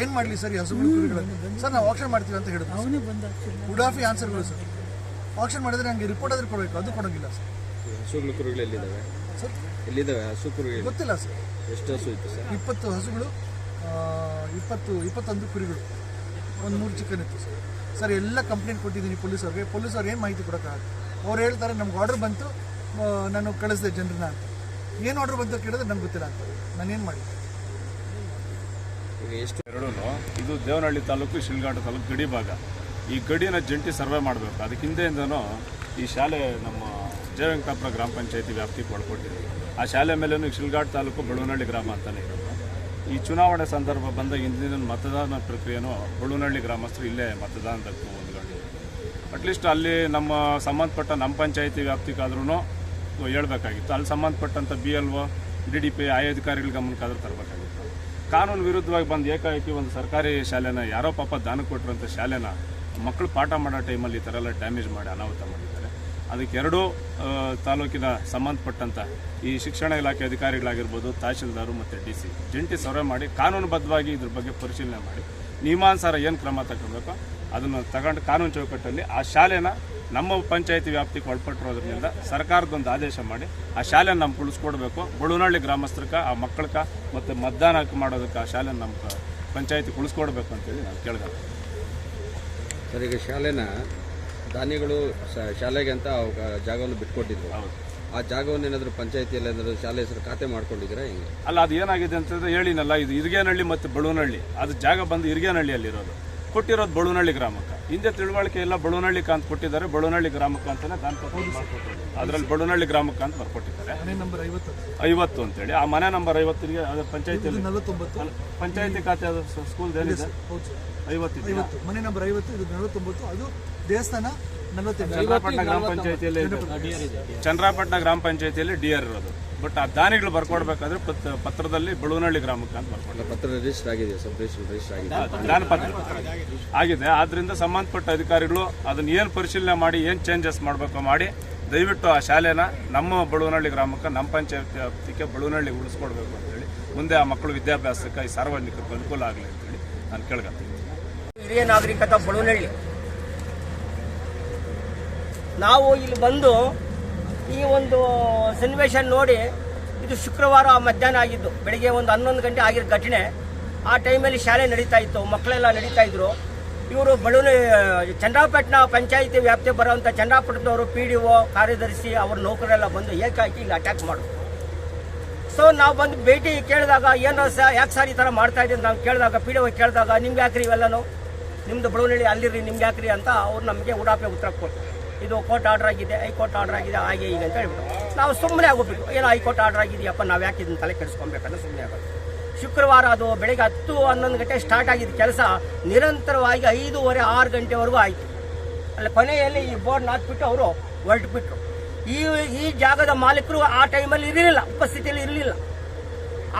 ಏನು ಮಾಡಲಿ ಸರ್ ಈ ಹಸುಗಳು ಕುರಿಗಳನ್ನು? ಸರ್ ನಾವು ಆಕ್ಷನ್ ಮಾಡ್ತೀವಿ ಅಂತ ಹೇಳಿದ್ರು. ಉಡಾಫಿ ಆನ್ಸರ್ಗಳು ಸರ್. ಆಕ್ಷನ್ ಮಾಡಿದ್ರೆ ನನಗೆ ರಿಪೋರ್ಟ್ ಆದರೂ ಕೊಡಬೇಕು. ಅದು ಕೊಡೋಂಗಿಲ್ಲ ಸರ್. ಹಸುಗಳು ಕುರುಗಳು ಎಲ್ಲಿದ್ದಾವೆ? ಸರ್ ಎಲ್ಲಿದ್ದಾವೆ ಹಸು ಕುರುಗಳು? ಗೊತ್ತಿಲ್ಲ ಸರ್. ಎಷ್ಟು ಹಸು ಇತ್ತು ಸರ್? ಇಪ್ಪತ್ತು ಹಸುಗಳು ಇಪ್ಪತ್ತು ಇಪ್ಪತ್ತೊಂದು ಕುರಿಗಳು. ಒಂದು ಮೂರು ಚಿಕನ್ ಇತ್ತು ಸರ್. ಸರ್ ಎಲ್ಲ ಕಂಪ್ಲೇಂಟ್ ಕೊಟ್ಟಿದ್ದೀನಿ ಪೊಲೀಸವ್ರಿಗೆ. ಪೊಲೀಸವ್ರು ಏನು ಮಾಹಿತಿ ಕೊಡೋಕ್ಕಾಗಲ್ಲ. ಅವ್ರು ಹೇಳ್ತಾರೆ ನಮ್ಗೆ ಆರ್ಡರ್ ಬಂತು. ನಾನು ಕಳಿಸಿದೆ ಜನರನ್ನ ಅಂತ. ಏನು ಆರ್ಡರ್ ಬಂತು ಕೇಳಿದ್ರೆ ನಂಗೆ ಗೊತ್ತಿಲ್ಲ ಅಂತ. ನಾನೇನು ಮಾಡಿ ಈಗ ಎಷ್ಟು? ಎರಡೂ ಇದು ದೇವನಹಳ್ಳಿ ತಾಲೂಕು ಶಿಲ್ಗಾಟ ತಾಲೂಕು ಗಡಿ ಭಾಗ. ಈ ಗಡಿನ ಜಂಟಿ ಸರ್ವೆ ಮಾಡಬೇಕು. ಅದಕ್ಕೆ ಹಿಂದೆಯಿಂದನೂ ಈ ಶಾಲೆ ನಮ್ಮ ಜಯವೆಂಕಟಾಪುರ ಗ್ರಾಮ ಪಂಚಾಯತಿ ವ್ಯಾಪ್ತಿಗೆ ಒಳಪಟ್ಟಿದೆ ಆ ಶಾಲೆ ಮೇಲೂ ಶಿಲ್ಘಾಟ್ ತಾಲೂಕು ಬಳುವನಹಳ್ಳಿ ಗ್ರಾಮ ಅಂತಲೇ ಇರೋದು ಈ ಚುನಾವಣೆ ಸಂದರ್ಭ ಬಂದ ಹಿಂದಿನ ಮತದಾನ ಪ್ರಕ್ರಿಯೆನೂ ಬಳುವನಹಳ್ಳಿ ಗ್ರಾಮಸ್ಥರು ಇಲ್ಲೇ ಮತದಾನದಕ್ಕೂ ಅಟ್ ಅಟ್ಲೀಸ್ಟ್ ಅಲ್ಲಿ ನಮ್ಮ ಸಂಬಂಧಪಟ್ಟ ನಮ್ಮ ಪಂಚಾಯಿತಿ ವ್ಯಾಪ್ತಿಗಾದ್ರೂ ಹೇಳ್ಬೇಕಾಗಿತ್ತು. ಅಲ್ಲಿ ಸಂಬಂಧಪಟ್ಟಂಥ B L O, D D P ಆಯಾ ಅಧಿಕಾರಿಗಳ ಗಮನಕ್ಕಾದ್ರೂ ತರಬೇಕಾಗಿತ್ತು. ಕಾನೂನು ವಿರುದ್ಧವಾಗಿ ಬಂದು ಏಕಾಏಕಿ ಒಂದು ಸರ್ಕಾರಿ ಶಾಲೆನ ಯಾರೋ ಪಾಪ ದಾನ ಕೊಟ್ಟಿರೋಂಥ ಶಾಲೆನ ಮಕ್ಕಳು ಪಾಠ ಮಾಡೋ ಟೈಮಲ್ಲಿ ಈ ಥರ ಎಲ್ಲ ಡ್ಯಾಮೇಜ್ ಮಾಡಿ ಅನಾಹುತ ಮಾಡಿದ್ದಾರೆ. ಅದಕ್ಕೆ ಎರಡೂ ತಾಲೂಕಿನ ಸಂಬಂಧಪಟ್ಟಂಥ ಈ ಶಿಕ್ಷಣ ಇಲಾಖೆ ಅಧಿಕಾರಿಗಳಾಗಿರ್ಬೋದು, ತಹಶೀಲ್ದಾರು ಮತ್ತು ಡಿ ಸಿ ಜಂಟಿ ಸರ್ವೆ ಮಾಡಿ, ಕಾನೂನುಬದ್ಧವಾಗಿ ಇದ್ರ ಬಗ್ಗೆ ಪರಿಶೀಲನೆ ಮಾಡಿ, ನಿಯಮಾನುಸಾರ ಏನು ಕ್ರಮ ತಗೊಳ್ಬೇಕು, ಅದನ್ನು ತಗೊಂಡು ಕಾನೂನು ಚೌಕಟ್ಟಲ್ಲಿ ಆ ಶಾಲೆನ ನಮ್ಮ ಪಂಚಾಯತಿ ವ್ಯಾಪ್ತಿಗೆ ಒಳಪಟ್ಟಿರೋದ್ರಿಂದ ಸರ್ಕಾರದೊಂದು ಆದೇಶ ಮಾಡಿ, ಆ ಶಾಲೆನ ನಮ್ಗೆ ಉಳಿಸ್ಕೊಡ್ಬೇಕು. ಬಳುವನಹಳ್ಳಿ ಗ್ರಾಮಸ್ಥರಕ್ಕೆ ಆ ಮಕ್ಕಳಕ್ಕೆ ಮತ್ತು ಮತದಾನಕ್ಕೆ ಮಾಡೋದಕ್ಕೆ ಆ ಶಾಲೆನ ನಮ್ಮ ಪಂಚಾಯತಿ ಉಳಿಸ್ಕೊಡ್ಬೇಕು ಅಂತೇಳಿ ನಾನು ಕೇಳ್ದೆ. ಸರ್, ಈಗ ಶಾಲೆನ ದಾನಿಗಳು ಶ- ಶಾಲೆಗೆ ಅಂತ ಜಾಗವನ್ನು ಬಿಟ್ಕೊಟ್ಟಿದ್ರು. ಆ ಜಾಗವನ್ನು ಏನಾದರೂ ಪಂಚಾಯತಿಯಲ್ಲಿ ಏನಾದರೂ ಶಾಲೆ ಹೆಸರು ಖಾತೆ ಮಾಡ್ಕೊಂಡಿದ್ದೀರಾ ಹಿಂಗೆ? ಅಲ್ಲ ಅದು ಏನಾಗಿದೆ ಅಂತಂದ್ರೆ ಹೇಳಿನಲ್ಲ ಇದು ಇರ್ಗೇನಹಳ್ಳಿ ಮತ್ತು ಬಳುವನಹಳ್ಳಿ. ಅದು ಜಾಗ ಬಂದು ಇರ್ಗೇನಹಳ್ಳಿಯಲ್ಲಿರೋದು ಕೊಟ್ಟಿರೋದು ಬಳುವನಹಳ್ಳಿ ಗ್ರಾಮಕ್ಕೆ. ಹಿಂದೆ ತಿಳುವಳಿಕೆ ಎಲ್ಲ ಬಳುನಳ್ಳಿ ಅಂತ ಕೊಟ್ಟಿದ್ದಾರೆ ಬಳುವನಹಳ್ಳಿ ಗ್ರಾಮಕ್ಕೆ ಅಂತಾನೆ ಮಾಡ್ಕೊಟ್ಟಿದ್ದಾರೆ. ಅದರಲ್ಲಿ ಬಳುವನಹಳ್ಳಿ ಗ್ರಾಮಕ್ಕೆ ಅಂತ ಬರ್ಕೊಟ್ಟಿದ್ದಾರೆ. ಮನೆ ನಂಬರ್ ಐವತ್ತು ಅಂತೇಳಿ. ಆ ಮನೆ ನಂಬರ್ ಐವತ್ತಿಗೆ ಅದು ಪಂಚಾಯತಿಯಲ್ಲಿ ನಲವತ್ತೊಂಬತ್ತು. ಪಂಚಾಯತಿ ಖಾತೆ ಅದು ಸ್ಕೂಲ್. ಐವತ್ತು ಮನೆ ನಂಬರ್ ಐವತ್ತು ಇದು ನಲವತ್ತೊಂಬತ್ತು. ಅದು ದೇವಸ್ಥಾನ ಚಂದ್ರಾಪಟ್ಟಣ ಗ್ರಾಮ ಪಂಚಾಯತಿಯಲ್ಲಿ ಚಂದ್ರಾಪಟ್ಟಣ ಗ್ರಾಮ ಪಂಚಾಯತಿಯಲ್ಲಿ ಡಿ ಆರ್ ಇರೋದು. ಬಟ್ ಆ ದಾನಿಗಳು ಬರ್ಕೊಡ್ಬೇಕಾದ್ರೆ ಪತ್- ಪತ್ರದಲ್ಲಿ ಬಳುವನಹಳ್ಳಿ ಗ್ರಾಮಕ್ಕೆ ಅಂತ ಬರ್ಕೊಡ್ತಾರೆ. ಪತ್ರ ರಿಜಿಸ್ಟರ್ ಆಗಿದೆ ಸಬ್ ರಿಜಿಸ್ಟರ್ ರಿಜಿಸ್ಟರ್ ಆಗಿದೆ ದಾನಪತ್ರ ಆಗಿದೆ. ಆದ್ರಿಂದ ಸಂಬಂಧಪಟ್ಟ ಅಧಿಕಾರಿಗಳು ಅದನ್ನ ಏನು ಪರಿಶೀಲನೆ ಮಾಡಿ ಏನು ಚೇಂಜಸ್ ಮಾಡಬೇಕು ಮಾಡಿ ದಯವಿಟ್ಟು ಆ ಶಾಲೆನ ನಮ್ಮ ಬಳುವನಹಳ್ಳಿ ಗ್ರಾಮಕ್ಕೆ ನಮ್ಮ ಪಂಚಾಯತ್ ವ್ಯಾಪ್ತಿಗೆ ಬಳುವನಹಳ್ಳಿ ಉಳಿಸ್ಕೊಡ್ಬೇಕು ಅಂತೇಳಿ ಮುಂದೆ ಆ ಮಕ್ಕಳು ವಿದ್ಯಾಭ್ಯಾಸಕ್ಕೆ ಈ ಸಾರ್ವಜನಿಕರಿಗೆ ಅನುಕೂಲ ಆಗಲಿ ಅಂತೇಳಿ ನಾನು ಕೇಳ್ಕೊತೀನಿ ಹಿರಿಯ ನಾಗರಿಕತ ಬಳುವನಹಳ್ಳಿ. ನಾವು ಇಲ್ಲಿ ಬಂದು ಈ ಒಂದು ಸನ್ನಿವೇಶ ನೋಡಿ ಇದು ಶುಕ್ರವಾರ ಮಧ್ಯಾಹ್ನ ಆಗಿದ್ದು, ಬೆಳಿಗ್ಗೆ ಒಂದು ಹನ್ನೊಂದು ಗಂಟೆ ಆಗಿರೋ ಘಟನೆ. ಆ ಟೈಮಲ್ಲಿ ಶಾಲೆ ನಡೀತಾ ಇತ್ತು, ಮಕ್ಕಳೆಲ್ಲ ನಡೀತಾ ಇದ್ರು. ಇವರು ಬಳುವನ ಚಂದ್ರಾಪಟ್ಟಣ ಪಂಚಾಯಿತಿ ವ್ಯಾಪ್ತಿ ಬರುವಂಥ ಚಂದ್ರಾಪಟ್ಟಣದವರು ಪಿ ಡಿ ಒ ಕಾರ್ಯದರ್ಶಿ, ಅವ್ರ ನೌಕರೆಲ್ಲ ಬಂದು ಏಕಾಕಿ ಇಲ್ಲಿ ಅಟ್ಯಾಕ್ ಮಾಡು ಸೊ ನಾವು ಬಂದು ಭೇಟಿ ಕೇಳಿದಾಗ ಏನೋ ಸ, ಯಾಕೆ ಸರ್ ಈ ಥರ ಮಾಡ್ತಾ ಇದ್ದೀನಿ ನಾವು ಕೇಳಿದಾಗ ಪಿ ಡಿ ಒ ಕೇಳಿದಾಗ, ನಿಮ್ಗೆ ಯಾಕ್ರಿ ಇವೆಲ್ಲನೂ? ನಿಮ್ದು ಬಡವನಹಳ್ಳಿ ಅಲ್ಲಿರಿ ನಿಮ್ಗೆ ಯಾಕ್ರಿ? ಅಂತ ಅವ್ರು ನಮಗೆ ಉಡಾಪೆ ಉತ್ತರ ಕೊಟ್ಟರು ಇದು ಕೋರ್ಟ್ ಆರ್ಡರ್ ಆಗಿದೆ, ಹೈಕೋರ್ಟ್ ಆರ್ಡರ್ ಆಗಿದೆ, ಹಾಗೆ ಈಗ ಅಂತ ಹೇಳ್ಬಿಟ್ಟು ನಾವು ಸುಮ್ಮನೆ ಆಗೋಗ್ಬಿಟ್ಟು ಏನೋ ಹೈಕೋರ್ಟ್ ಆರ್ಡರ್ ಆಗಿದೆಯಪ್ಪ, ನಾವು ಯಾಕೆ ಇದನ್ನು ತಲೆ ಕೆಡಿಸ್ಕೊಬೇಕಂತ ಸುಮ್ಮನೆ ಆಗೋದು ಶುಕ್ರವಾರ ಅದು ಬೆಳಗ್ಗೆ ಹತ್ತು ಹನ್ನೊಂದು ಗಂಟೆ ಸ್ಟಾರ್ಟ್ ಆಗಿದ್ದ ಕೆಲಸ ನಿರಂತರವಾಗಿ ಐದೂವರೆ ಆರು ಗಂಟೆವರೆಗೂ ಆಯಿತು. ಅಲ್ಲಿ, ಕೊನೆಯಲ್ಲಿ ಈ ಬೋರ್ಡ್ ಹಾಕ್ಬಿಟ್ಟು ಅವರು ಹೊರಟುಬಿಟ್ರು. ಈ ಈ ಜಾಗದ ಮಾಲೀಕರು ಆ ಟೈಮಲ್ಲಿ ಇರಲಿಲ್ಲ, ಉಪಸ್ಥಿತಿಯಲ್ಲಿ ಇರಲಿಲ್ಲ.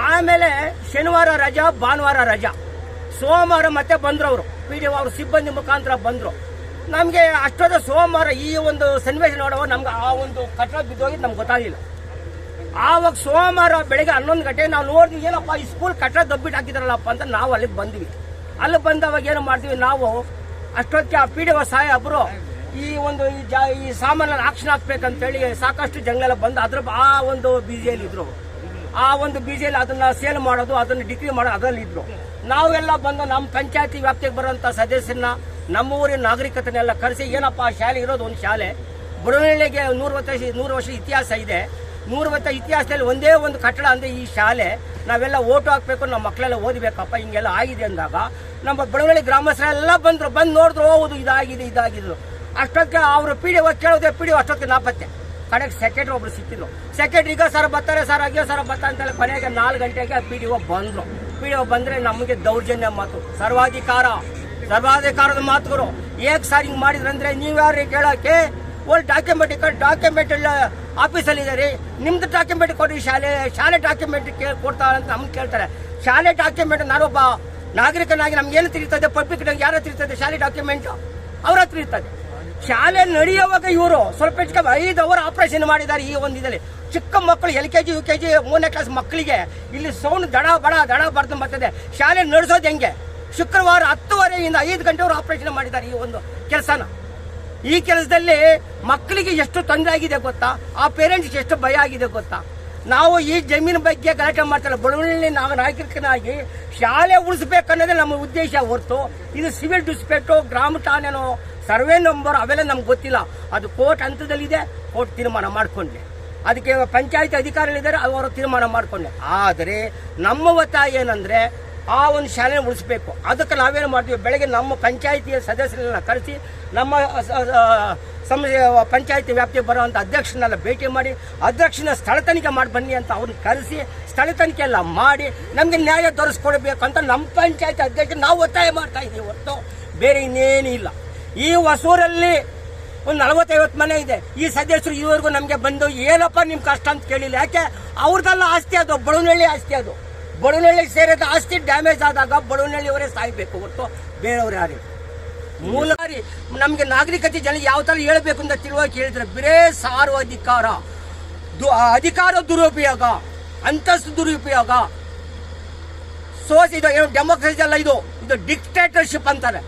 ಆಮೇಲೆ ಶನಿವಾರ ರಜಾ, ಭಾನುವಾರ ರಜಾ. ಸೋಮವಾರ ಮತ್ತೆ ಬಂದರು ಅವರು. ಪಿ ಡಿ ಅವ್ರ, ಸಿಬ್ಬಂದಿ ಮುಖಾಂತರ ಬಂದ್ರು. ನಮಗೆ ಅಷ್ಟೊಂದು ಸೋಮವಾರ ಈ ಒಂದು ಸನ್ನಿವೇಶ ನೋಡುವ ನಮ್ಗೆ ಆ ಒಂದು ಕಟ್ಟಡ ಬಿದ್ದೋಗಿದ್ದು ನಮ್ಗೆ ಗೊತ್ತಾಗಿಲ್ಲ ಆವಾಗ ಸೋಮವಾರ ಬೆಳಗ್ಗೆ ಹನ್ನೊಂದು ಗಂಟೆ ನಾವು ನೋಡಿದ್ವಿ, ಏನಪ್ಪ ಈ ಸ್ಕೂಲ್ ಕಟ್ಟಡ ದಬ್ಬಿಟ್ಟು ಹಾಕಿದಾರಲ್ಲಪ್ಪ ಅಂತ ನಾವು ಅಲ್ಲಿಗೆ ಬಂದ್ವಿ. ಅಲ್ಲಿ ಬಂದವಾಗ ಏನು ಮಾಡ್ತೀವಿ ನಾವು, ಅಷ್ಟೊತ್ತಿಗೆ ಆ ಪಿ ಡಿ ಒ ಈ ಒಂದು ಈ ಜಾ, ಈ ಸಾಮಾನಲ್ಲಿ ಆಕ್ಷನ್ ಹಾಕ್ಬೇಕಂತೇಳಿ ಸಾಕಷ್ಟು ಜಂಗಲೆಲ್ಲ ಬಂದು ಅದ್ರ ಆ ಒಂದು ಬಿಸಿಯಲ್ಲಿ ಇದ್ರು. ಆ ಒಂದು ಬಿಸಿಯಲ್ಲಿ ಅದನ್ನ ಸೇಲ್ ಮಾಡೋದು, ಅದನ್ನ ಡಿಗ್ರಿ ಮಾಡೋದು ಅದರಲ್ಲಿ ಇದ್ರು ನಾವೆಲ್ಲ ಬಂದು ನಮ್ಮ ಪಂಚಾಯತಿ ವ್ಯಾಪ್ತಿಗೆ ಬರುವಂತ ಸದಸ್ಯರನ್ನ ನಮ್ಮ ಊರಿನ ನಾಗರಿಕತೆನೆಲ್ಲ ಕರೆಸಿ, ಏನಪ್ಪ ಶಾಲೆ ಇರೋದು ಒಂದು ಶಾಲೆ? ಬುಡನಹಳ್ಳಿಗೆ ನೂರು ವರ್ಷ ನೂರು ವರ್ಷ ಇತಿಹಾಸ ಇದೆ. ನೂರು ವರ್ಷ ಇತಿಹಾಸದಲ್ಲಿ ಒಂದೇ ಒಂದು ಕಟ್ಟಡ ಅಂದರೆ ಈ ಶಾಲೆ. ನಾವೆಲ್ಲ ಓಟು ಹಾಕಬೇಕು, ನಮ್ಮ ಮಕ್ಕಳೆಲ್ಲ ಓದಬೇಕಪ್ಪ, ಹಿಂಗೆಲ್ಲ ಆಗಿದೆ ಅಂದಾಗ ನಮ್ಮ ಬಡವಳ್ಳಿ ಗ್ರಾಮಸ್ಥರೆಲ್ಲ ಬಂದರು, ಬಂದು ನೋಡಿದ್ರು ಹೌದು ಇದಾಗಿದೆ ಇದಾಗಿದ್ರು ಅಷ್ಟೊತ್ತಿಗೆ ಅವರು ಪಿ ಡಿ ಕೇಳೋದೆ ಪಿ ಡಿ ಅಷ್ಟೊತ್ತಿಗೆ ನಾಪತ್ತೆ. ಕಡೆಗೆ ಸೆಕ್ರೆಟ್ರಿ ಒಬ್ರು ಸಿಕ್ಕಿದ್ರು. ಸೆಕ್ರೆಟ್ರಿ ಈಗ ಸರ್, ಬರ್ತಾರೆ, ಸರ್ ಅಗ್ಯೋ ಸರ್, ಬರ್ತಾ ಅಂತೇಳಿ ಕೊನೆಗೆ ನಾಲ್ಕು ಗಂಟೆಗೆ ಪಿ ಡಿ ಒ ಬಂದ್ರು. ಪಿ ಡಿ ಒ ಬಂದ್ರೆ ನಮಗೆ ದೌರ್ಜನ್ಯ ಮಾತು. ಸರ್ವಾಧಿಕಾರ. ಸರ್ವಾಧಿಕಾರದ ಮಾತುಗಳು. ಏಕ್ ಸರ್ ಹಿಂಗ್ ಮಾಡಿದ್ರಂದ್ರೆ ನೀವ್ಯಾರು ಕೇಳೋಕೆ? ಒಳ್ಳೆ ಡಾಕ್ಯುಮೆಂಟ್ ಡಾಕ್ಯುಮೆಂಟ್ ಎಲ್ಲ ಆಫೀಸಲ್ಲಿ ರೀ. ನಿಮ್ದು ಡಾಕ್ಯುಮೆಂಟ್ ಕೊಡಿ ಶಾಲೆ ಶಾಲೆ ಡಾಕ್ಯುಮೆಂಟ್ ಕೊಡ್ತಾರೆ ಅಂತ ನಮ್ಗೆ ಕೇಳ್ತಾರೆ. ಶಾಲೆ ಡಾಕ್ಯುಮೆಂಟ್ ನಾನೊಬ್ಬ ನಾಗರಿಕನಾಗಿ ನಮ್ಗೆ ಏನು ತಿಳಿತದೆ? ಪಬ್ಲಿಕ್ ಯಾರ ತಿಳಿತದೆ? ಶಾಲೆ ಡಾಕ್ಯುಮೆಂಟ್ ಅವ್ರ ಹತ್ರ ಇರ್ತದೆ. ಶಾಲೆ ನಡೆಯುವಾಗ ಇವರು ಸ್ವಲ್ಪ ಹೆಚ್ಚು ಐದು ಅವರ್ ಆಪರೇಷನ್ ಮಾಡಿದ್ದಾರೆ ಈ ಒಂದು ಇದರಲ್ಲಿ. ಚಿಕ್ಕ ಮಕ್ಕಳು L K G, U K G, ಮೂರನೇ ಕ್ಲಾಸ್ ಮಕ್ಕಳಿಗೆ ಇಲ್ಲಿ ಸೌಂಡ್ ದಡ ಬಡ ದಡ ಬರ್ದು ಬರ್ತದೆ ಶಾಲೆ ನಡೆಸೋದು ಹೆಂಗೆ? ಶುಕ್ರವಾರ ಹತ್ತುವರೆಯಿಂದ ಐದು ಗಂಟೆವರು ಆಪರೇಷನ್ ಮಾಡಿದ್ದಾರೆ ಈ ಒಂದು ಕೆಲಸನ. ಈ ಕೆಲಸದಲ್ಲಿ ಮಕ್ಕಳಿಗೆ ಎಷ್ಟು ತೊಂದರೆ ಆಗಿದೆ ಗೊತ್ತಾ? ಆ ಪೇರೆಂಟ್ಸ್ಗೆ ಎಷ್ಟು ಭಯ ಆಗಿದೆ ಗೊತ್ತಾ? ನಾವು ಈ ಜಮೀನು ಬಗ್ಗೆ ಗಲಾಟೆ ಮಾಡ್ತಾರೆ ಬಡವಳ್ಳಿ ನಾವು ನಾಗರಿಕನಾಗಿ ಶಾಲೆ ಉಳಿಸ್ಬೇಕನ್ನೋದೇ ನಮ್ಮ ಉದ್ದೇಶ ಹೊರತು, ಇದು ಸಿವಿಲ್ ಡಿಸ್ಪೆಕ್ಟು ಗ್ರಾಮ ಠಾಣೆನೋ ಸರ್ವೆ ನಂಬರ್ ಅವೆಲ್ಲ ನಮ್ಗೆ ಗೊತ್ತಿಲ್ಲ. ಅದು ಕೋರ್ಟ್ ಹಂತದಲ್ಲಿದೆ, ಕೋರ್ಟ್ ತೀರ್ಮಾನ ಮಾಡಿಕೊಂಡೆ ಅದಕ್ಕೆ ಪಂಚಾಯತ್ ಅಧಿಕಾರಿಗಳಿದ್ದಾರೆ, ಅವರು ತೀರ್ಮಾನ ಮಾಡಿಕೊಂಡೆ ಆದರೆ ನಮ್ಮ ಒತ್ತಾಯ ಏನಂದ್ರೆ ಆ ಒಂದು ಶಾಲೆ ಉಳಿಸ್ಬೇಕು. ಅದಕ್ಕೆ ನಾವೇನು ಮಾಡ್ತೀವಿ? ಬೆಳಗ್ಗೆ ನಮ್ಮ ಪಂಚಾಯಿತಿಯ ಸದಸ್ಯರನ್ನ ಕರೆಸಿ, ನಮ್ಮ ಸಮ ಪಂಚಾಯತಿ ವ್ಯಾಪ್ತಿಗೆ ಬರುವಂಥ ಅಧ್ಯಕ್ಷನೆಲ್ಲ ಭೇಟಿ ಮಾಡಿ ಅಧ್ಯಕ್ಷನ ಸ್ಥಳ ತನಿಖೆ ಮಾಡಿ ಬನ್ನಿ ಅಂತ ಅವ್ರನ್ನ ಕರೆಸಿ, ಸ್ಥಳ ತನಿಖೆ ಎಲ್ಲ ಮಾಡಿ, ನಮಗೆ ನ್ಯಾಯ ತೋರಿಸ್ಕೊಡ್ಬೇಕು ಅಂತ ನಮ್ಮ ಪಂಚಾಯತಿ ಅಧ್ಯಕ್ಷ ನಾವು ಒತ್ತಾಯ ಮಾಡ್ತಾ ಇದ್ದೀವಿ ಹೊರತು ಬೇರೆ ಇನ್ನೇನೂ ಇಲ್ಲ. ಈ ಹೊಸೂರಲ್ಲಿ ಒಂದು ನಲವತ್ತೈವತ್ತು ಮನೆ ಇದೆ. ಈ ಸದಸ್ಯರು ಈವರೆಗೂ ನಮಗೆ ಬಂದು, ಏನಪ್ಪ ನಿಮ್ಮ ಕಷ್ಟ ಅಂತ ಕೇಳಿಲ್ಲ. ಯಾಕೆ? ಅವ್ರದ್ದೆಲ್ಲ ಆಸ್ತಿ ಅದು ಬಳುನಳ್ಳಿ ಆಸ್ತಿ ಅದು. ಬಡವನಹಳ್ಳಿ ಸೇರಿದ ಆಸ್ತಿ ಡ್ಯಾಮೇಜ್ ಆದಾಗ ಬಡವನಹಳ್ಳಿಯವರೇ ಸಾಯ್ಬೇಕು ಹೊರತು ಬೇರೆಯವ್ರು ಯಾರು ಮೂಲ ನಮಗೆ ನಾಗರಿಕತೆ ಜನ ಯಾವ ಥರ ಹೇಳ್ಬೇಕು ಅಂತ ತಿಳುವಳಿಕೆ ಹೇಳಿದ್ರೆ ಬರೇ ಸಾರು ಅಧಿಕಾರ. ದು- ಅಧಿಕಾರ ದುರುಪಯೋಗ, ಅಂತಸ್ತು ದುರುಪಯೋಗ. ಸೋಸ್ ಇದು ಏನು ಡೆಮೋಕ್ರಸಿ ಅಲ್ಲ ಇದು. ಇದು ಡಿಕ್ಟೇಟರ್ಶಿಪ್ ಅಂತಾರೆ.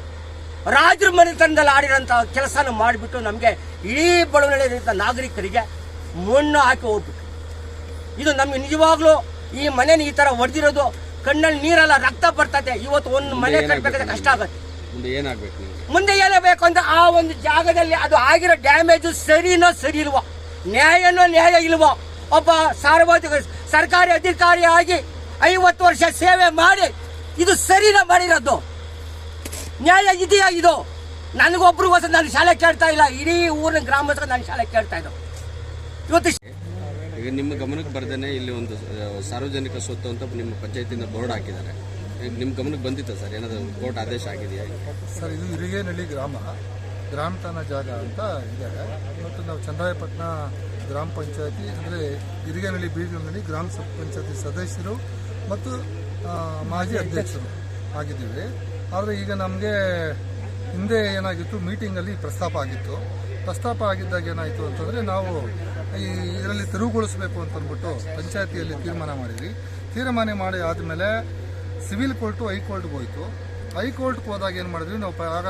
ರಾಜರ ಮನೆತನದಲ್ಲಿ ಆಡಿರೋಂಥ ಕೆಲಸನ ಮಾಡಿಬಿಟ್ಟು ನಮಗೆ ಇಡೀ ಬಡವನಹಳ್ಳಿ ನಾಗರಿಕರಿಗೆ ಮಣ್ಣು ಹಾಕಿ ಹೋಗ್ಬಿಟ್ಟು ಇದು ನಮಗೆ ನಿಜವಾಗ್ಲೂ ಈ ಮನೇನ ಈ ತರ ಹೊಡೆದಿರೋದು ಕಣ್ಣಲ್ಲಿ ನೀರೆಲ್ಲ ರಕ್ತ ಬರ್ತದೆ. ಇವತ್ತು ಒಂದು ಮನೆ ಕಟ್ಟಬೇಕಾದ್ರೆ ಕಷ್ಟ ಆಗುತ್ತೆ. ಮುಂದೆ ಏನೇ ನೀವು? ಮುಂದೆ ಏನಾಗಬೇಕು ಅಂತ ಆ ಒಂದು ಜಾಗದಲ್ಲಿ ಅದು ಆಗಿರೋ ಡ್ಯಾಮೇಜ್ ಸರಿನೋ ಸರಿ ಇಲ್ವೋ? ನ್ಯಾಯನೋ ನ್ಯಾಯ ಇಲ್ವೋ? ಒಬ್ಬ ಸಾರ್ವಜನಿಕ ಸರ್ಕಾರಿ ಅಧಿಕಾರಿಯಾಗಿ ಐವತ್ತು ವರ್ಷ ಸೇವೆ ಮಾಡಿ ಇದು ಸರಿನ ಮಾಡಿರೋದು. ನ್ಯಾಯ ಇದೆಯಾ ಇದು? ನನಗೊಬ್ರಿಗೋಸ್ಕರ ನಾನು ಶಾಲೆ ಕೇಳ್ತಾ ಇಲ್ಲ. ಇಡೀ ಊರಿನ ಗ್ರಾಮಸ್ಥರು ನಾನು ಶಾಲೆ ಕೇಳ್ತಾ ಇದ್ದು ಇವತ್ತು ಈಗ ನಿಮ್ಮ ಗಮನಕ್ಕೆ ಬರ್ದೇನೆ ಇಲ್ಲಿ ಒಂದು ಸಾರ್ವಜನಿಕ ಸ್ವತ್ತು ಅಂತ ನಿಮ್ಮ ಪಂಚಾಯತಿಯಿಂದ ಬೋರ್ಡ್ ಹಾಕಿದ್ದಾರೆ. ಈಗ ನಿಮ್ಮ ಗಮನಕ್ಕೆ ಬಂದಿತ್ತ ಸರ್? ಏನಾದರೂ ಕೋರ್ಟ್ ಆದೇಶ ಆಗಿದೆಯಾ? ಸರ್, ಇದು ಇರಿಗೇನಹಳ್ಳಿ ಗ್ರಾಮ. ಗ್ರಾಮತನ ಜಾಗ ಅಂತ ಇದೆ. ಮತ್ತು ನಾವು ಚಂದ್ರಾಯಪಟ್ಟಣ ಗ್ರಾಮ ಪಂಚಾಯತಿ, ಅಂದರೆ ಇರಿಗೇನಹಳ್ಳಿ ಬೀದಿನಲ್ಲಿ ಗ್ರಾಮ ಪಂಚಾಯತಿ ಸದಸ್ಯರು ಮತ್ತು ಮಾಜಿ ಅಧ್ಯಕ್ಷರು ಆಗಿದ್ದೀವಿ. ಆದರೆ ಈಗ ನಮಗೆ ಹಿಂದೆ ಏನಾಗಿತ್ತು ಮೀಟಿಂಗಲ್ಲಿ ಪ್ರಸ್ತಾಪ ಆಗಿತ್ತು. ಪ್ರಸ್ತಾಪ ಆಗಿದ್ದಾಗ ಏನಾಯಿತು ಅಂತಂದರೆ ನಾವು ಈ ಇದರಲ್ಲಿ ತೆರವುಗೊಳಿಸಬೇಕು ಅಂತ ಅಂದ್ಬಿಟ್ಟು ಪಂಚಾಯತಿಯಲ್ಲಿ ತೀರ್ಮಾನ ಮಾಡಿದ್ವಿ. ತೀರ್ಮಾನ ಮಾಡಿ ಆದಮೇಲೆ ಸಿವಿಲ್ ಕೋರ್ಟು ಹೈಕೋರ್ಟ್ಗೆ ಹೋಯಿತು. ಹೈಕೋರ್ಟ್ಗೆ ಹೋದಾಗ ಏನು ಮಾಡಿದ್ವಿ, ನಾವು ಆಗ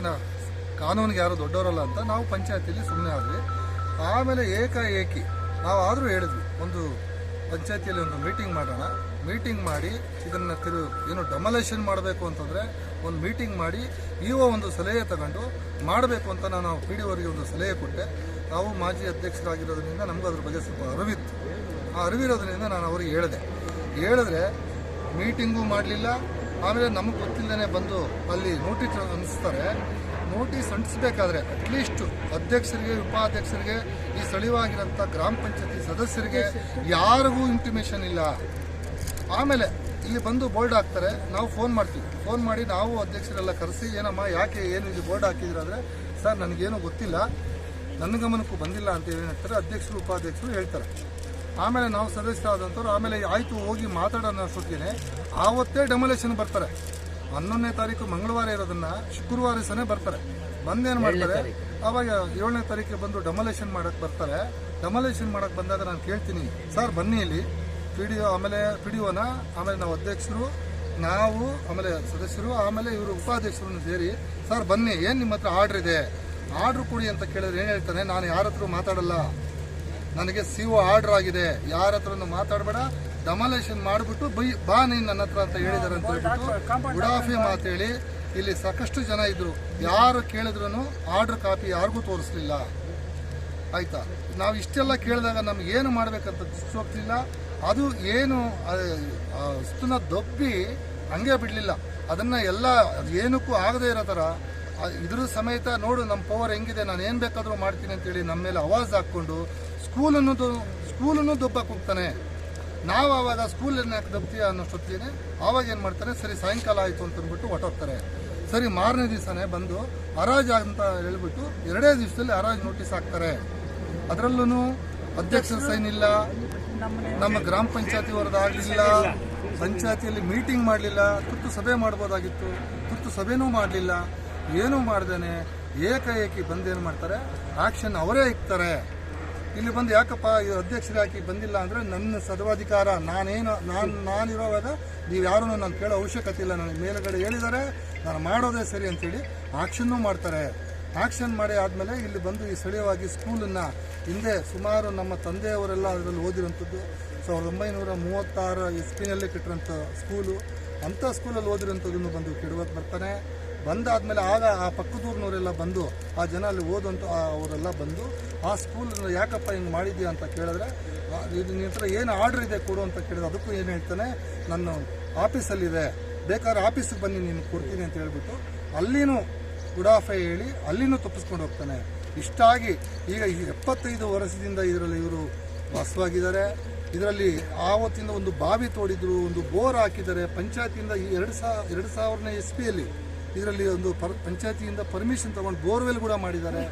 ಕಾನೂನಿಗೆ ಯಾರು ದೊಡ್ಡವರಲ್ಲ ಅಂತ ನಾವು ಪಂಚಾಯತಿಯಲ್ಲಿ ಸುಮ್ಮನೆ ಆದ್ವಿ. ಆಮೇಲೆ ಏಕಾಏಕಿ ನಾವು ಆದರೂ ಹೇಳಿದ್ವಿ, ಒಂದು ಪಂಚಾಯತಿಯಲ್ಲಿ ಒಂದು ಮೀಟಿಂಗ್ ಮಾಡೋಣ. ಮೀಟಿಂಗ್ ಮಾಡಿ ಇದನ್ನು ತಿರು, ಏನು ಡಮಲೇಷನ್ ಮಾಡಬೇಕು ಅಂತಂದರೆ ಒಂದು ಮೀಟಿಂಗ್ ಮಾಡಿ ಇಒ ಒಂದು ಸಲಹೆ ತಗೊಂಡು ಮಾಡಬೇಕು ಅಂತ ನಾನು ಪಿ ಡಿ ಅವರಿಗೆ ಒಂದು ಸಲಹೆ ಕೊಟ್ಟೆ. ನಾವು ಮಾಜಿ ಅಧ್ಯಕ್ಷರಾಗಿರೋದ್ರಿಂದ ನಮಗೂ ಅದ್ರ ಬಗ್ಗೆ ಸ್ವಲ್ಪ ಅರಿವಿತ್ತು. ಆ ಅರಿವಿರೋದ್ರಿಂದ ನಾನು ಅವ್ರಿಗೆ ಹೇಳಿದೆ. ಹೇಳಿದ್ರೆ ಮೀಟಿಂಗು ಮಾಡಲಿಲ್ಲ. ಆಮೇಲೆ ನಮಗೆ ಗೊತ್ತಿಲ್ಲದೇ ಬಂದು ಅಲ್ಲಿ ನೋಟಿಸ್ ಅನ್ನಿಸ್ತಾರೆ ನೋಟಿಸ್ ಅಂಟಿಸ್ಬೇಕಾದ್ರೆ ಅಟ್ಲೀಸ್ಟು ಅಧ್ಯಕ್ಷರಿಗೆ, ಉಪಾಧ್ಯಕ್ಷರಿಗೆ, ಈ ಸ್ಥಳೀಯವಾಗಿರೋಂಥ ಗ್ರಾಮ ಪಂಚಾಯತಿ ಸದಸ್ಯರಿಗೆ ಯಾರಿಗೂ ಇಂಟಿಮೇಷನ್ ಇಲ್ಲ. ಆಮೇಲೆ ಇಲ್ಲಿ ಬಂದು ಬೋರ್ಡ್ ಹಾಕ್ತಾರೆ ನಾವು ಫೋನ್ ಮಾಡ್ತೀವಿ. ಫೋನ್ ಮಾಡಿ ನಾವು ಅಧ್ಯಕ್ಷರೆಲ್ಲ ಕರೆಸಿ ಏನಮ್ಮ ಯಾಕೆ ಏನು ಇಲ್ಲಿ ಬೋರ್ಡ್ ಹಾಕಿದ್ರಾದ್ರೆ ಸರ್ ನನಗೇನು ಗೊತ್ತಿಲ್ಲ ನನ್ನ ಗಮನಕ್ಕೂ ಬಂದಿಲ್ಲ ಅಂತ ಹೇಳ್ತಾರೆ ಅಧ್ಯಕ್ಷರು ಉಪಾಧ್ಯಕ್ಷರು ಹೇಳ್ತಾರೆ. ಆಮೇಲೆ ನಾವು ಸದಸ್ಯರಾದಂಥವ್ರು ಆಮೇಲೆ ಆಯಿತು ಹೋಗಿ ಮಾತಾಡೋಣ ಅಷ್ಟೊತ್ತಿಗೆ ಆವತ್ತೇ ಡೆಮೊಲೇಷನ್ ಬರ್ತಾರೆ. ಹನ್ನೊಂದನೇ ತಾರೀಕು ಮಂಗಳವಾರ ಇರೋದನ್ನ ಶುಕ್ರವಾರ ಸನೇ ಬರ್ತಾರೆ. ಬಂದೇನು ಮಾಡ್ತಾರೆ? ಆವಾಗ ಏಳನೇ ತಾರೀಕಿಗೆ ಬಂದು ಡೆಮೊಲೇಷನ್ ಮಾಡಕ್ಕೆ ಬರ್ತಾರೆ. ಡೆಮೊಲೇಷನ್ ಮಾಡೋಕ್ಕೆ ಬಂದಾಗ ನಾನು ಕೇಳ್ತೀನಿ ಸರ್ ಬನ್ನಿ ಇಲ್ಲಿ. ಪಿ ಡಿ ಆಮೇಲೆ ಪಿ ಡಿ ಒನ ಆಮೇಲೆ ನಾವು ಅಧ್ಯಕ್ಷರು ನಾವು ಆಮೇಲೆ ಸದಸ್ಯರು ಆಮೇಲೆ ಇವರು ಉಪಾಧ್ಯಕ್ಷರನ್ನು ಸೇರಿ ಸರ್ ಬನ್ನಿ ಏನು ನಿಮ್ಮ ಹತ್ರ ಆರ್ಡ್ರ್ ಇದೆ? ಆರ್ಡ್ರ್ ಕೊಡಿ ಅಂತ ಕೇಳಿದ್ರೆ ಏನು ಹೇಳ್ತಾನೆ? ನಾನು ಯಾರ ಹತ್ರ ಮಾತಾಡಲ್ಲ. ನನಗೆ ಸಿ ಒ ಆರ್ಡರ್ ಆಗಿದೆ. ಯಾರ ಹತ್ರನೂ ಮಾತಾಡಬೇಡ. ಡಮಾಲೇಷನ್ ಮಾಡಿಬಿಟ್ಟು ಬೈ ಬಾ ನೀನು ನನ್ನ ಹತ್ರ ಅಂತ ಹೇಳಿದಾರೆ ಅಂತ ಹೇಳ್ಬಿಟ್ಟು ಗುಡಾಫಿ ಮಾತೇಳಿ ಇಲ್ಲಿ ಸಾಕಷ್ಟು ಜನ ಇದ್ರು. ಯಾರು ಕೇಳಿದ್ರು ಆರ್ಡರ್ ಕಾಪಿ ಯಾರಿಗೂ ತೋರಿಸ್ಲಿಲ್ಲ. ಆಯ್ತಾ? ನಾವು ಇಷ್ಟೆಲ್ಲ ಕೇಳಿದಾಗ ನಮ್ಗೆ ಏನು ಮಾಡ್ಬೇಕಂತ ಹೋಗ್ತಿಲ್ಲ ಅದು ಏನು ವಸ್ತುನ ದೊಬ್ಬಿ ಹಂಗೆ ಬಿಡಲಿಲ್ಲ. ಅದನ್ನು ಎಲ್ಲ ಏನಕ್ಕೂ ಆಗದೇ ಇರೋ ಥರ ಇದ್ರ ಸಮೇತ ನೋಡು ನಮ್ಮ ಪವರ್ ಹೆಂಗಿದೆ, ನಾನು ಏನು ಬೇಕಾದರೂ ಮಾಡ್ತೀನಿ ಅಂತೇಳಿ ನಮ್ಮ ಮೇಲೆ ಅವಾಜ್ ಹಾಕ್ಕೊಂಡು ಸ್ಕೂಲನ್ನು ದೊ- ಸ್ಕೂಲನ್ನು ದೊಬ್ಬಕ್ಕೆ ಹೋಗ್ತಾನೆ. ನಾವು ಆವಾಗ ಸ್ಕೂಲನ್ನು ಯಾಕೆ ದಬ್ತೀಯ ಅನ್ನೋಷ್ಟೊತ್ತಿಗೆ ಆವಾಗ ಏನು ಮಾಡ್ತಾರೆ ಸರಿ ಸಾಯಂಕಾಲ ಆಯಿತು ಅಂತಂದ್ಬಿಟ್ಟು ಹೊಟ್ಟೋಗ್ತಾರೆ ಸರಿ ಮಾರನೇ ದಿವಸನೇ ಬಂದು ಹರಾಜ್ ಅಂತ ಹೇಳ್ಬಿಟ್ಟು ಎರಡೇ ದಿವಸದಲ್ಲಿ ಹರಾಜ್ ನೋಟಿಸ್ ಹಾಕ್ತಾರೆ. ಅದರಲ್ಲೂ ಅಧ್ಯಕ್ಷರ ಸೈನ್ ಇಲ್ಲ. ನಮ್ಮ ಗ್ರಾಮ ಪಂಚಾಯತಿ ವರದಿ ಆಗಲಿಲ್ಲ, ಪಂಚಾಯತಿಯಲ್ಲಿ ಮೀಟಿಂಗ್ ಮಾಡಲಿಲ್ಲ, ತುರ್ತು ಸಭೆ ಮಾಡ್ಬೋದಾಗಿತ್ತು, ತುರ್ತು ಸಭೆನೂ ಮಾಡಲಿಲ್ಲ, ಏನೂ ಮಾಡ್ದೇನೆ, ಏಕಾಏಕಿ ಬಂದೇನು ಮಾಡ್ತಾರೆ ಆಕ್ಷನ್ ಅವರೇ ಇಕ್ತಾರೆ. ಇಲ್ಲಿ ಬಂದು ಯಾಕಪ್ಪ ಅಧ್ಯಕ್ಷರೇ ಹಾಕಿ ಬಂದಿಲ್ಲ ಅಂದರೆ ನನ್ನ ಸರ್ವಾಧಿಕಾರ ನಾನೇನು, ನಾನು ನಾನಿರೋವಾಗ ನೀವು ಯಾರೂ ನಾನು ಕೇಳೋ ಅವಶ್ಯಕತೆ ಇಲ್ಲ. ನನಗೆ ಮೇಲುಗಡೆ ಹೇಳಿದ್ದಾರೆ, ನಾನು ಮಾಡೋದೇ ಸರಿ ಅಂತೇಳಿ ಆಕ್ಷನ್ನೂ ಮಾಡ್ತಾರೆ. ಆಕ್ಷನ್ ಮಾಡಿ ಆದಮೇಲೆ ಇಲ್ಲಿ ಬಂದು ಈ ಸ್ಥಳೀಯವಾಗಿ ಸ್ಕೂಲನ್ನು ಹಿಂದೆ ಸುಮಾರು ನಮ್ಮ ತಂದೆಯವರೆಲ್ಲ ಅದರಲ್ಲಿ ಓದಿರೋಂಥದ್ದು. ಸಾವಿರದ ಒಂಬೈನೂರ ಮೂವತ್ತಾರು ಇಸ್ಪಿನಲ್ಲಿ ಕಟ್ಟಿರೋಂಥ ಸ್ಕೂಲು, ಅಂಥ ಸ್ಕೂಲಲ್ಲಿ ಓದಿರೋಂಥದ್ದನ್ನು ಬಂದು ಕೆಡವಕ್ಕೆ ಬರ್ತಾನೆ. ಬಂದಾದಮೇಲೆ ಆಗ ಆ ಪಕ್ಕದೂರಿನವರೆಲ್ಲ ಬಂದು, ಆ ಜನ ಅಲ್ಲಿ ಓದಂತ ಅವರೆಲ್ಲ ಬಂದು, ಆ ಸ್ಕೂಲನ್ನು ಯಾಕಪ್ಪ ಹಿಂಗೆ ಮಾಡಿದ್ಯಾ ಅಂತ ಕೇಳಿದ್ರೆ ಇದು ನಿನ್ನ ಏನು ಆರ್ಡ್ರ್ ಇದೆ ಕೊಡು ಅಂತ ಕೇಳಿದ್ರೆ ಅದಕ್ಕೂ ಏನು ಹೇಳ್ತಾನೆ, ನನ್ನ ಆಫೀಸಲ್ಲಿದೆ, ಬೇಕಾದ್ರೆ ಆಫೀಸಿಗೆ ಬನ್ನಿ ನೀನು ಕೊಡ್ತೀನಿ ಅಂತ ಹೇಳ್ಬಿಟ್ಟು ಅಲ್ಲಿನೂ ಉಡಾಫೆ ಹೇಳಿ ಅಲ್ಲಿನೂ ತಪ್ಪಿಸ್ಕೊಂಡು ಹೋಗ್ತಾನೆ. ಇಷ್ಟಾಗಿ ಈಗ ಎಪ್ಪತ್ತೈದು ವರ್ಷದಿಂದ ಇದರಲ್ಲಿ ಇವರು ವಾಸವಾಗಿದ್ದಾರೆ. ಇದರಲ್ಲಿ ಆವತ್ತಿಂದ ಒಂದು ಬಾವಿ ತೋಡಿದ್ರು, ಒಂದು ಬೋರ್ ಹಾಕಿದ್ದಾರೆ. ಪಂಚಾಯತಿಯಿಂದ ಈ ಎರಡು ಸಾವಿರ ಎರಡು ಸಾವಿರನೇ ಎಸ್ ಪಿಯಲ್ಲಿ ಇದರಲ್ಲಿ ಒಂದು ಪರ್, ಪಂಚಾಯತಿಯಿಂದ ಪರ್ಮಿಷನ್ ತಗೊಂಡು ಬೋರ್ವೆಲ್ ಕೂಡ ಮಾಡಿದ್ದಾರೆ.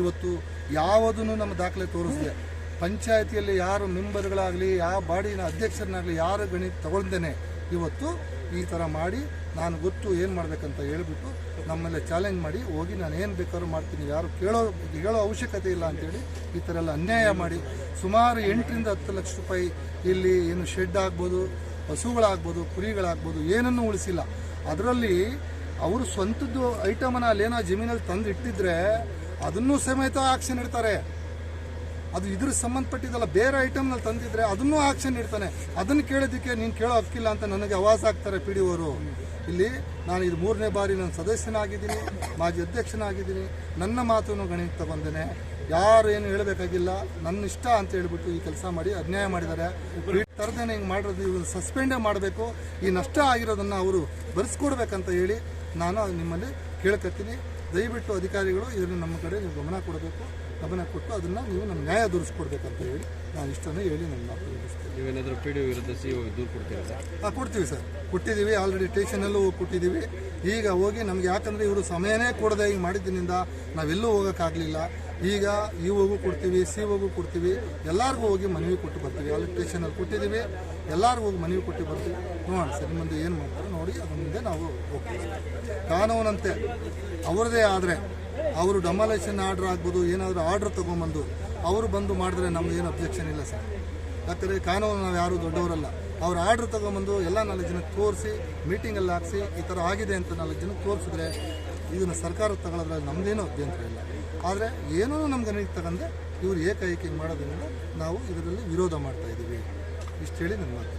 ಇವತ್ತು ಯಾವುದನ್ನು ನಮ್ಮ ದಾಖಲೆ ತೋರಿಸಿದೆ. ಪಂಚಾಯತಿಯಲ್ಲಿ ಯಾರು ಮೆಂಬರ್ಗಳಾಗಲಿ, ಯಾವ ಬಾಡಿನ ಅಧ್ಯಕ್ಷರನ್ನಾಗಲಿ, ಯಾರು ಗಣಿ ತಗೊಳ್ದೇನೆ. ಇವತ್ತು ಈ ಥರ ಮಾಡಿ ನಾನು ಗೊತ್ತು ಏನು ಮಾಡಬೇಕಂತ ಹೇಳಿಬಿಟ್ಟು ನಮ್ಮಲ್ಲೇ ಚಾಲೆಂಜ್ ಮಾಡಿ ಹೋಗಿ ನಾನು ಏನು ಬೇಕಾದ್ರೂ ಮಾಡ್ತೀನಿ. ಯಾರು ಕೇಳೋ ಹೇಳೋ ಅವಶ್ಯಕತೆ ಇಲ್ಲ ಅಂತೇಳಿ ಈ ಥರ ಎಲ್ಲ ಅನ್ಯಾಯ ಮಾಡಿ ಸುಮಾರು ಎಂಟರಿಂದ ಹತ್ತು ಲಕ್ಷ ರೂಪಾಯಿ ಇಲ್ಲಿ ಏನು ಶೆಡ್ ಆಗ್ಬೋದು, ಹಸುಗಳಾಗ್ಬೋದು, ಕುರಿಗಳಾಗ್ಬೋದು, ಏನನ್ನು ಉಳಿಸಿಲ್ಲ. ಅದರಲ್ಲಿ ಅವರು ಸ್ವಂತದ್ದು ಐಟಮನ್ನು ಅಲ್ಲೇನೋ ಜಮೀನಲ್ಲಿ ತಂದು ಇಟ್ಟಿದ್ರೆ ಅದನ್ನು ಸಮೇತ ಆಕ್ಷನ್ ಇಡ್ತಾರೆ. ಅದು ಇದ್ರ ಸಂಬಂಧಪಟ್ಟಿದ್ದಲ್ಲ ಬೇರೆ ಐಟಮ್ನಲ್ಲಿ ತಂದಿದ್ರೆ ಅದನ್ನೂ ಆಕ್ಷನ್ ಇಡ್ತಾನೆ. ಅದನ್ನು ಕೇಳೋದಕ್ಕೆ ನೀನು ಕೇಳೋ ಹಕ್ಕಿಲ್ಲ ಅಂತ ನನಗೆ ಅವಾಜ್ ಆಗ್ತಾರೆ ಪಿ ಡಿ ಅವರು ಇಲ್ಲಿ ನಾನು ಇದು ಮೂರನೇ ಬಾರಿ ನಾನು ಸದಸ್ಯನಾಗಿದ್ದೀನಿ, ಮಾಜಿ ಅಧ್ಯಕ್ಷನಾಗಿದ್ದೀನಿ. ನನ್ನ ಮಾತನ್ನು ಗಣಿತ ಬಂದೇನೆ. ಯಾರು ಏನು ಹೇಳಬೇಕಾಗಿಲ್ಲ. ನನ್ನ ಇಷ್ಟ ಅಂತ ಹೇಳ್ಬಿಟ್ಟು ಈ ಕೆಲಸ ಮಾಡಿ ಅನ್ಯಾಯ ಮಾಡಿದ್ದಾರೆ. ತರದೇನೆ ಹಿಂಗೆ ಮಾಡಿರೋದು ಇವ್ರು ಸಸ್ಪೆಂಡೇ ಮಾಡಬೇಕು. ಈ ನಷ್ಟ ಆಗಿರೋದನ್ನು ಅವರು ಭರಿಸ್ಕೊಡ್ಬೇಕಂತ ಹೇಳಿ ನಾನು ನಿಮ್ಮಲ್ಲಿ ಕೇಳ್ಕತ್ತೀನಿ. ದಯವಿಟ್ಟು ಅಧಿಕಾರಿಗಳು ಇದನ್ನು ನಮ್ಮ ಕಡೆ ನೀವು ಗಮನ ಕೊಡಬೇಕು. ಗಮನ ಕೊಟ್ಟು ಅದನ್ನು ನೀವು ನಮ್ಮ ನ್ಯಾಯ ದೊರಿಸ್ಕೊಡ್ಬೇಕಂತ ಹೇಳಿ ನಾನು ಇಷ್ಟನ್ನು ಹೇಳಿ ನನ್ನ ಮಾತು ಮುಗಿಸ್ತೇನೆ. ನೀವೇನಾದರೂ ಪಿ ಡಿ ವಿರುದ್ಧ ಸಿ ದೂರು ಕೊಡ್ತೀರಾ? ಸರ್ ಹಾಂ ಕೊಡ್ತೀವಿ ಸರ್. ಕೊಟ್ಟಿದ್ದೀವಿ ಆಲ್ರೆಡಿ ಸ್ಟೇಷನಲ್ಲೂ ಹೋಗಿ ಕೊಟ್ಟಿದ್ದೀವಿ. ಈಗ ಹೋಗಿ ನಮಗೆ ಯಾಕಂದರೆ ಇವರು ಸಮಯನೇ ಕೊಡದೆ ಹಿಂಗೆ ಮಾಡಿದ್ದಿನಿಂದ ನಾವೆಲ್ಲೂ ಹೋಗೋಕ್ಕಾಗಲಿಲ್ಲ. ಈಗ ಇ ಹೋಗು ಕೊಡ್ತೀವಿ ಸಿ ಹೋಗು ಕೊಡ್ತೀವಿ. ಎಲ್ಲರಿಗೂ ಹೋಗಿ ಮನವಿ ಕೊಟ್ಟು ಬರ್ತೀವಿ. ಅಲ್ಲಿ ಸ್ಟೇಷನಲ್ಲಿ ಕೊಟ್ಟಿದ್ದೀವಿ. ಎಲ್ಲರಿಗೂ ಹೋಗಿ ಮನವಿ ಕೊಟ್ಟು ಬರ್ತೀವಿ. ನೋಡೋಣ ಸರ್ ಮುಂದೆ ಏನು ಮಾಡ್ತಾರೆ ನೋಡಿ ಅದ್ರ ಮುಂದೆ ನಾವು ಹೋಗ್ತೀವಿ ಕಾನೂನಂತೆ ಅವ್ರದೇ ಆದರೆ ಅವರು ಡಮಾಲೇಷನ್ ಆರ್ಡ್ರ್ ಆಗ್ಬೋದು, ಏನಾದರೂ ಆರ್ಡ್ರ್ ತೊಗೊಂಬಂದು ಅವರು ಬಂದು ಮಾಡಿದ್ರೆ ನಮ್ದು ಏನು ಅಬ್ಜೆಕ್ಷನ್ ಇಲ್ಲ ಸರ್. ಯಾಕಂದರೆ ಕಾನೂನು ನಾವು ಯಾರು ದೊಡ್ಡವರಲ್ಲ. ಅವ್ರ ಆರ್ಡ್ರ್ ತೊಗೊಂಬಂದು ಎಲ್ಲ ನಾಲ್ಕು ಜನಕ್ಕೆ ತೋರಿಸಿ ಮೀಟಿಂಗಲ್ಲಿ ಹಾಕಿಸಿ, ಈ ಥರ ಆಗಿದೆ ಅಂತ ನಾಲ್ಕು ಜನಕ್ಕೆ ತೋರಿಸಿದ್ರೆ ಇದನ್ನು ಸರ್ಕಾರ ತಗೊಳ್ಳೋದ್ರಲ್ಲಿ ನಮ್ಮದೇನು ಅಭ್ಯಂತರ ಇಲ್ಲ. ಆದರೆ ಏನೂ ನಮ್ಮ ಗಮನಕ್ಕೆ ತಗೊಂಡೆ ಇವರು ಏಕಾಏಕಿ ಮಾಡೋದ್ರಿಂದ ನಾವು ಇದರಲ್ಲಿ ವಿರೋಧ ಮಾಡ್ತಾ ಇದ್ದೀವಿ ಇಷ್ಟು ಹೇಳಿ ನನ್ನ ಮಾತು.